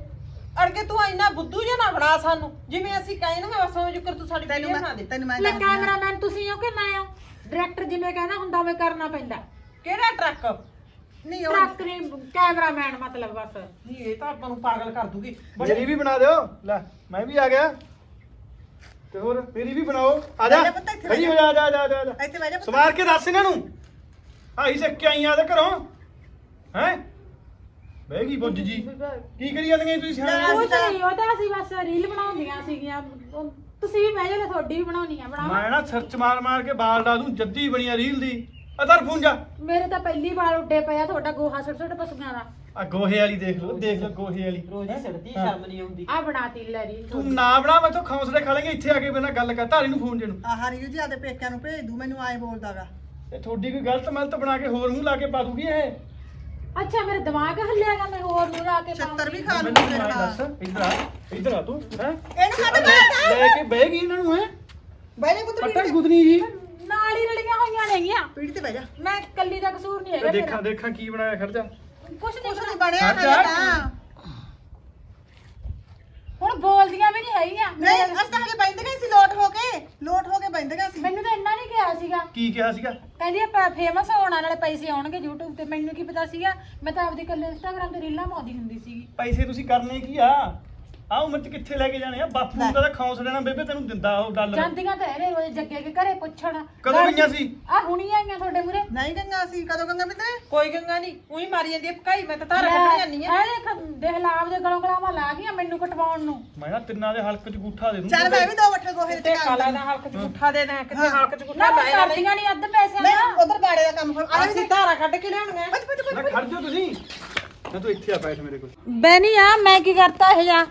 A: ਅੜਕੇ ਤੂੰ ਇੰਨਾ ਬੁੱਧੂ ਜਿਹਾ ਨਾ ਬਣਾ ਸਾਨੂੰ ਜਿਵੇਂ ਅਸੀਂ ਕਹੇ ਨਾ ਬਸ ਉਹ ਜੁਕਰ ਤੂੰ ਸਾਡੀ
B: ਤੈਨੂੰ
A: ਵੀਡੀਓ ਬਣਾ
B: ਮੈਂ
A: ਦੇ।
B: ਤੈਨੂੰ ਮੈਂ
C: ਲੈ
B: ਦੱਸਦੀ ਹਾਂ।
C: ਕੈਮਰਾਮੈਨ ਤੁਸੀਂ ਹੋ ਕਿ ਮੈਂ ਹਾਂ? ਡਾਇਰੈਕਟਰ ਜਿਵੇਂ ਕਹਿੰਦਾ ਹੁੰਦਾ ਉਵੇਂ ਕਰਨਾ ਪੈਂਦਾ।
A: ਕਿਹੜਾ ਟਰੱਕ?
B: ਨਹੀਂ ਉਹ
C: ਟਰੱਕ ਨੇ ਕੈਮਰਾਮੈਨ ਮਤਲਬ ਬਸ।
A: ਨਹੀਂ ਇਹ ਤਾਂ ਆਪਾਂ ਨੂੰ ਪਾਗਲ ਕਰ ਦੂਗੀ।
E: ਮੇਰੀ ਵੀ ਬਣਾ ਦਿਓ। ਲੈ ਮੈਂ ਵੀ ਆ ਗਿਆ। ਤੇ ਹੋਰ ਮੇਰੀ ਵੀ ਬਣਾਓ। ਆ ਜਾ।
B: ਲੈ ਪੁੱਤ ਇੱਥੇ
E: ਖੜੀ ਹੋ ਜਾ ਜਾ। ਜਾ ਜਾ ਜਾ।
B: ਇੱਥੇ ਬਹਿ ਜਾ ਪੁੱਤ।
E: ਸਵਾਰ ਕੇ ਦੱਸ ਇਹਨਾਂ ਨੂੰ। ਆਈ ਸਿੱਕੇ ਆਈਆਂ ਦੇ ਘਰੋਂ? ਹੈ? ਬਹਿ ਗਈ ਬੁੱਝ ਜੀ। ਕੀ ਕਰੀ ਜਾਂਦੀਆਂ ਤੁਸੀਂ ਸਿਆਣੇ?
C: ਉਹ ਤਾਂ ਨਹੀਂ ਉਹ ਤਾਂ ਅਸੀਂ ਬਸ ਰੀਲ ਬਣਾਉਂਦੀਆਂ ਸੀਗੀਆਂ। ਉਹ ਤੁਸੀਂ ਵੀ ਮੈਂ ਜਿਹੜਾ ਤੁਹਾਡੀ ਵੀ ਬਣਾਉਣੀ ਆ ਬਣਾਓ।
E: ਮੈਂ ਨਾ ਸਰਚ ਮਾਰ ਮਾਰ ਕੇ ਬਾਲ ਡਾ ਦੂੰ ਜੱਦੀ ਬਣੀਆ ਰੀਲ ਦੀ। ਅਦਰ ਫੋਨ ਜਾ।
C: ਮੇਰੇ ਤਾਂ ਪਹਿਲੀ ਵਾਰ ਉੱਡੇ ਪਿਆ ਤੁਹਾਡਾ ਗੋਹਾ ਛੋਟੇ ਛੋਟੇ ਪਸ਼ੂਆਂ ਦਾ।
E: ਆ ਗੋਹੇ ਵਾਲੀ ਦੇਖ ਲਓ ਦੇਖ ਲਓ ਗੋਹੇ ਵਾਲੀ।
A: ਰੋਜ਼ ਹੀ ਸਿੜਦੀ ਸ਼ਰਮ ਨਹੀਂ ਆਉਂਦੀ।
C: ਆ ਬਣਾਤੀ ਲੈ ਰੀਲ
E: ਤੂੰ ਨਾ ਬਣਾ ਮੈਂ ਤਾਂ ਖੌਂਸਲੇ ਖਾ ਲੇਂਗੇ ਇੱਥੇ ਆ ਕੇ ਮੇਰੇ ਨਾਲ ਗੱਲ ਕਰ ਧਾਰੀ ਨੂੰ ਫੋਨ ਜੇ ਨੂੰ।
B: ਆਹ ਰੀਲ ਜੀ ਆਦੇ ਪੇਕਿਆਂ ਨੂੰ ਭੇਜ ਦੂ ਮੈਨੂੰ ਆਏ ਬੋਲਦਾਗਾ।
E: ਇਹ ਤੁਹਾਡੀ ਕੋਈ ਗਲਤ ਮਲਤ ਬਣਾ ਕੇ ਹੋਰ ਮੂੰਹ ਲਾ ਕੇ ਪਾ ਦੂਗੀ ਇਹ?
C: ਅੱਛਾ ਮੇਰੇ ਦਿਮਾਗ ਹੱਲਿਆਗਾ ਮੈਂ ਹੋਰ ਨੂੰ ਲਾ ਕੇ
B: ਛੱਤਰ ਵੀ। ਖਾ ਲੂ
E: ਮੈਨੂੰ
B: ਤੇਰੇ
E: ਮੈਂ
B: ਨਾਲ।
E: ਦੱਸ ਇੱਧਰ ਆ ਇੱਧਰ ਆ ਤੂੰ ਹੈ?
B: ਇਹਨੂੰ ਸਾਡੇ ਬਾਹਰ
E: ਲੈ ਕੇ ਬਹਿ ਗਈ ਇਹਨਾਂ ਨੂੰ ਹੈ?
B: ਬਹਿ ਜਾ ਪੁੱਤ ਪੀੜੀ ਤੇ।
E: ਗੁਦਨੀ ਜੀ।
C: ਨਾਲ ਹੀ ਰਲੀਆਂ ਹੋਈਆਂ ਨੇਗੀਆਂ।
B: ਪੀੜੀ ਤੇ ਬਹਿ ਜਾ।
C: ਮੈਂ ਕੱਲੀ ਦਾ ਕਸੂਰ ਨਹੀਂ ਹੈਗਾ
E: ਦੇਖਾਂ ਦੇਖਾਂ ਕੀ ਬਣਾਇਆ ਖੜ ਜਾ।
C: ਕੁਛ
B: ਕੁਛ
C: ਨਹੀਂ
B: ਬਣਿਆ ਤਾਂ।
C: ਹੁਣ ਬੋਲਦੀਆਂ ਵੀ ਨਹੀਂ ਹੈਗੀਆਂ।
B: ਨਹੀਂ ਅਸੀਂ ਤਾਂ ਹਜੇ ਬੈਂਦੀਆਂ ਸੀ ਲੋਟ ਹੋ ਕੇ। ਲੋਟ ਹੋ ਕੇ ਬੈਂਦੀਆਂ ਸੀ।
C: ਮੈਨੂੰ ਤਾਂ ਇੰਨਾ ਨਹੀਂ ਕਿਹਾ ਸੀਗਾ।
E: ਕੀ ਕਿਹਾ ਸੀਗਾ?
C: ਕਹਿੰਦੀ ਆਪਾਂ ਫੇਮਸ ਹੋਣ ਵਾਲੇ ਪੈਸੇ ਆਉਣਗੇ YouTube ਤੇ। ਮੈਨੂੰ ਕੀ ਪਤਾ ਸੀਗਾ ਮੈਂ ਤਾਂ ਆਪਦੀ ਕੱਲੇ Instagram ਤੇ ਰੀਲਾਂ ਪਾਉਂਦੀ ਹੁੰਦੀ ਸੀਗੀ।
E: ਪੈਸੇ ਤੁਸੀਂ ਕਰਨੇ ਕੀ ਆ? ਆ ਉਮਰ ਚ ਕਿੱਥੇ ਲੈ ਕੇ ਜਾਣੇ ਆ? ਬਾਪੂ ਦਾ ਤਾਂ ਖੌਂਸ ਲੈਣਾ ਬੇਬੇ ਤੈਨੂੰ ਦਿੰਦਾ ਉਹ ਡਾਲਰ
C: ਜਾਂਦੀਆਂ ਤਾਂ ਇਹਨੇ ਰੋਜ਼ ਜੱਗੇ ਕੇ ਘਰੇ ਪੁੱਛਣ।
E: ਕਦੋਂ ਗਈਆਂ ਸੀ?
C: ਆ ਹੁਣੀ ਆਈਆਂ ਤੁਹਾਡੇ ਮੂਰੇ
B: ਨਹੀਂ ਗੰਗਾ ਸੀ ਕਦੋਂ ਗੰਗਾ ਮਿੱਤਰੇ?
A: ਕੋਈ ਗੰਗਾ ਨਹੀਂ ਉਹੀ ਮਾਰੀ ਜਾਂਦੀ ਹੈ ਭਕਾਈ ਮੈਂ ਤਾਂ ਧਾਰਾ ਕੱਢਣ ਜਾਂਦੀ ਆ।
C: ਇਹ ਦੇਖ ਦੇਖ ਲਾ ਆਪਦੇ ਗਲੋਂ ਗਲਾਵਾਂ ਲਾ ਗਈਆਂ ਮੈਨੂੰ ਕਟਵਾਉਣ ਨੂੰ।
E: ਮੈਂ ਨਾ ਤਿੰਨਾਂ ਦੇ ਹਲਕ ਚ ਗੂਠਾ ਦੇ ਦੂੰ।
B: ਚੱਲ ਮੈਂ ਵੀ ਦੋ ਵੱਠੇ ਗੋਹੇ
A: ਤੇ
B: ਦੇ
A: ਕਾਲਾ ਦਾ ਹਲਕ ਚ ਗੁੱਠਾ ਦੇ ਦੇ ਕਿਤੇ ਹਲਕ ਚ
C: ਨਾ
A: ਗੁੱਠਾ
C: ਮੈਂ
A: ਲਾਇਆ ਨਹੀਂ
C: ਕਰਦੀਆਂ ਨਹੀਂ ਅੱਧ ਪੈਸਿਆਂ
B: ਨਹੀਂ
C: ਦਾ।
B: ਉਧਰ ਬਾੜੇ ਦਾ ਕੰਮ ਕਰ ਆ
A: ਅਸੀਂ ਧਾਰਾ ਕੱਢ ਕੇ ਲਿਆਉਣੀਆਂ।
E: ਨਾ ਖੜ ਜਾਓ ਤੁਸੀਂ। ਨਾ ਤੂੰ ਇੱਥੇ ਆ ਬੈਠ ਮੇਰੇ ਕੋਲ।
C: ਬੈਨੀ ਆ ਮੈਂ ਕੀ ਕਰਤਾ ਇਹ ਜਾ?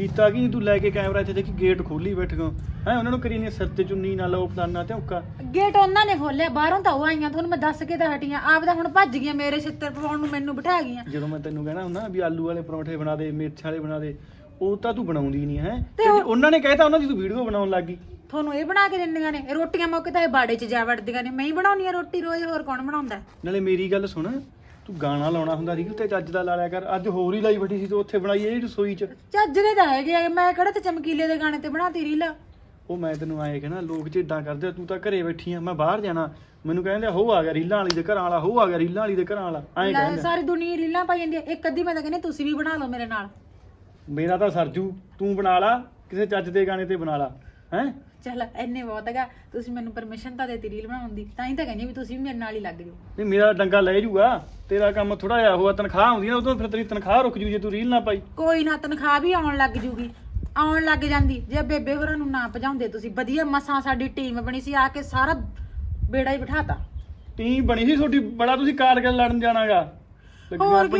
E: ਕੀਤਾ ਕੀ ਤੂੰ ਲੈ ਕੇ ਕੈਮਰਾ ਇੱਥੇ ਦੇਖੀ ਗੇਟ ਖੋਲੀ ਬੈਠ ਗੋ ਹੈ ਉਹਨਾਂ ਨੂੰ ਕਰੀ ਨਹੀਂ ਸਿਰ ਤੇ ਚੁੰਨੀ ਨਾ ਲਾਓ ਪਤਾਨਾ ਤੇ ਹੁੱਕਾ
C: ਗੇਟ ਉਹਨਾਂ ਨੇ ਖੋਲਿਆ ਬਾਹਰੋਂ ਤਾਂ ਉਹ ਆਈਆਂ ਤੁਹਾਨੂੰ ਮੈਂ ਦੱਸ ਕੇ ਤਾਂ ਹਟੀਆਂ। ਆਪ ਤਾਂ ਹੁਣ ਭੱਜ ਗਈਆਂ ਮੇਰੇ ਛਿੱਤਰ ਪਵਾਉਣ ਨੂੰ ਮੈਨੂੰ ਬਿਠਾ ਗਈਆਂ।
E: ਜਦੋਂ ਮੈਂ ਤੈਨੂੰ ਕਹਿਣਾ ਹੁੰਦਾ ਵੀ ਆਲੂ ਵਾਲੇ ਪਰੌਂਠੇ ਬਣਾ ਦੇ ਮਿਰਚ ਵਾਲੇ ਬਣਾ ਦੇ ਉਹ ਤਾਂ ਤੂੰ ਬਣਾਉਂਦੀ ਨਹੀਂ ਹੈ?
C: ਤੇ ਉਹ-
E: ਉਹਨਾਂ ਨੇ ਕਹਿਤਾ ਉਹਨਾਂ ਦੀ ਤੂੰ ਵੀਡੀਓ ਬਣਾਉਣ ਲੱਗੀ
C: ਤੁਹਾਨੂੰ ਇਹ ਬਣਾ ਕੇ ਦਿੰਦੀਆਂ ਨੇ ਰੋਟੀਆਂ ਮੌਕੇ ਤਾਂ ਇਹ ਬਾੜੇ 'ਚ ਜਾ ਵੜਦੀਆਂ ਨੇ। ਮੈਂ ਹੀ ਬਣਾਉਣੀ ਆ ਰੋਟੀ ਰੋਜ਼ ਹੋਰ ਕੌਣ ਬਣਾਉਂਦਾ?
E: ਨਾਲੇ ਮੇਰੀ ਗੱਲ ਸੁਣ ਤੂੰ ਗਾਣਾ ਲਾਉਣਾ ਹੁੰਦਾ ਰੀਲ ਤੇ ਚੱਜ ਦਾ ਲਾ ਲਿਆ ਕਰ। ਅੱਜ ਹੋਰ ਹੀ ਲਾਈ ਬੈਠੀ ਸੀ ਤੂੰ ਉੱਥੇ ਬਣਾਈ ਇਹ ਰਸੋਈ 'ਚ।
C: ਚੱਜ ਦੇ ਤਾਂ ਹੈਗੇ ਆ, ਮੈਂ ਕਿਹੜਾ ਤੇ ਚਮਕੀਲੇ ਦੇ ਗਾਣੇ ਤੇ ਬਣਾਤੀ ਰੀਲ?
E: ਉਹ ਮੈਂ ਤੈਨੂੰ ਆਏ ਕਹਿਣਾ ਲੋਕ ਝੇਡਾਂ ਕਰਦੇ ਆ, ਤੂੰ ਤਾਂ ਘਰੇ ਬੈਠੀ ਆ ਮੈਂ ਬਾਹਰ ਜਾਣਾ। ਮੈਨੂੰ ਕਹਿੰਦੇ ਆ, ਹੋ ਆ ਗਿਆ ਰੀਲਾਂ ਵਾਲੀ ਦੇ ਘਰਾਂ ਵਾਲਾ ਹੋ ਆ ਗਿਆ ਰੀਲਾਂ ਵਾਲੀ ਦੇ ਘਰਾਂ ਵਾਲਾ। ਐਂ
C: ਲੈ,
E: ਕਹਿੰਦੇ
C: ਸਾਰੀ ਦੁਨੀਆ ਰੀਲਾਂ ਪਾਈ ਜਾਂਦੀ ਆ। ਇੱਕ ਅੱਧੀ ਮੈਂ ਤਾਂ ਕਹਿੰਦੀ ਤੁਸੀਂ ਵੀ ਬਣਾ ਲਓ ਮੇਰੇ ਨਾਲ।
E: ਮੇਰਾ ਤਾਂ ਸਰਜੂ ਤੂੰ ਬਣਾ ਲਾ ਕਿਸੇ ਚੱਜ ਦੇ ਗਾਣੇ ਤੇ ਬਣਾ ਲਾ ਹੈ?
C: ਚੱਲ ਇੰਨੇ ਬਹੁਤ ਹੈਗਾ ਤੁਸੀਂ ਮੈਨੂੰ ਪਰਮਿਸ਼ਨ ਤਾਂ ਦੇਤੀ ਰੀਲ ਬਣਾਉਣ ਦੀ ਤਾਂ ਹੀ ਤਾਂ ਕਹਿੰਦੀ ਵੀ ਤੁਸੀਂ ਵੀ ਮੇਰੇ ਨਾਲ ਹੀ ਲੱਗ ਜਾਓ।
E: ਨਹੀਂ ਮੇਰਾ ਡੰਗਾ ਲੈ ਜੂਗਾ ਤੇਰਾ ਕੰਮ ਥੋੜਾ ਜਿਹਾ ਹੋਆ ਤਨਖਾਹ ਆਉਂਦੀ ਨਾ ਉਦੋਂ ਫਿਰ ਤੇਰੀ ਤਨਖਾਹ ਰੁਕ ਜੂ ਜੇ ਤੂੰ ਰੀਲ ਨਾ ਪਾਈ।
C: ਕੋਈ ਨਾ ਤਨਖਾਹ ਵੀ ਆਉਣ ਲੱਗ ਜੂਗੀ ਆਉਣ ਲੱਗ ਜਾਂਦੀ ਜੇ ਬੇਬੇ ਹੋਰਾਂ ਨੂੰ ਨਾ ਭਜਾਉਂਦੇ ਤੁਸੀਂ ਵਧੀਆ ਮਸਾਂ ਸਾਡੀ ਟੀਮ ਬਣੀ ਸੀ ਆ ਕੇ ਸਾਰਾ ਬੇੜਾ ਹੀ ਬਿਠਾਤਾ।
E: ਟੀਮ ਬਣੀ ਸੀ ਤੁਹਾਡੀ ਬੜਾ ਤੁਸੀਂ ਕਾਰਗਲ ਲੜਨ ਜਾਣਾਗਾ।
C: ਹੋਰ ਕੀ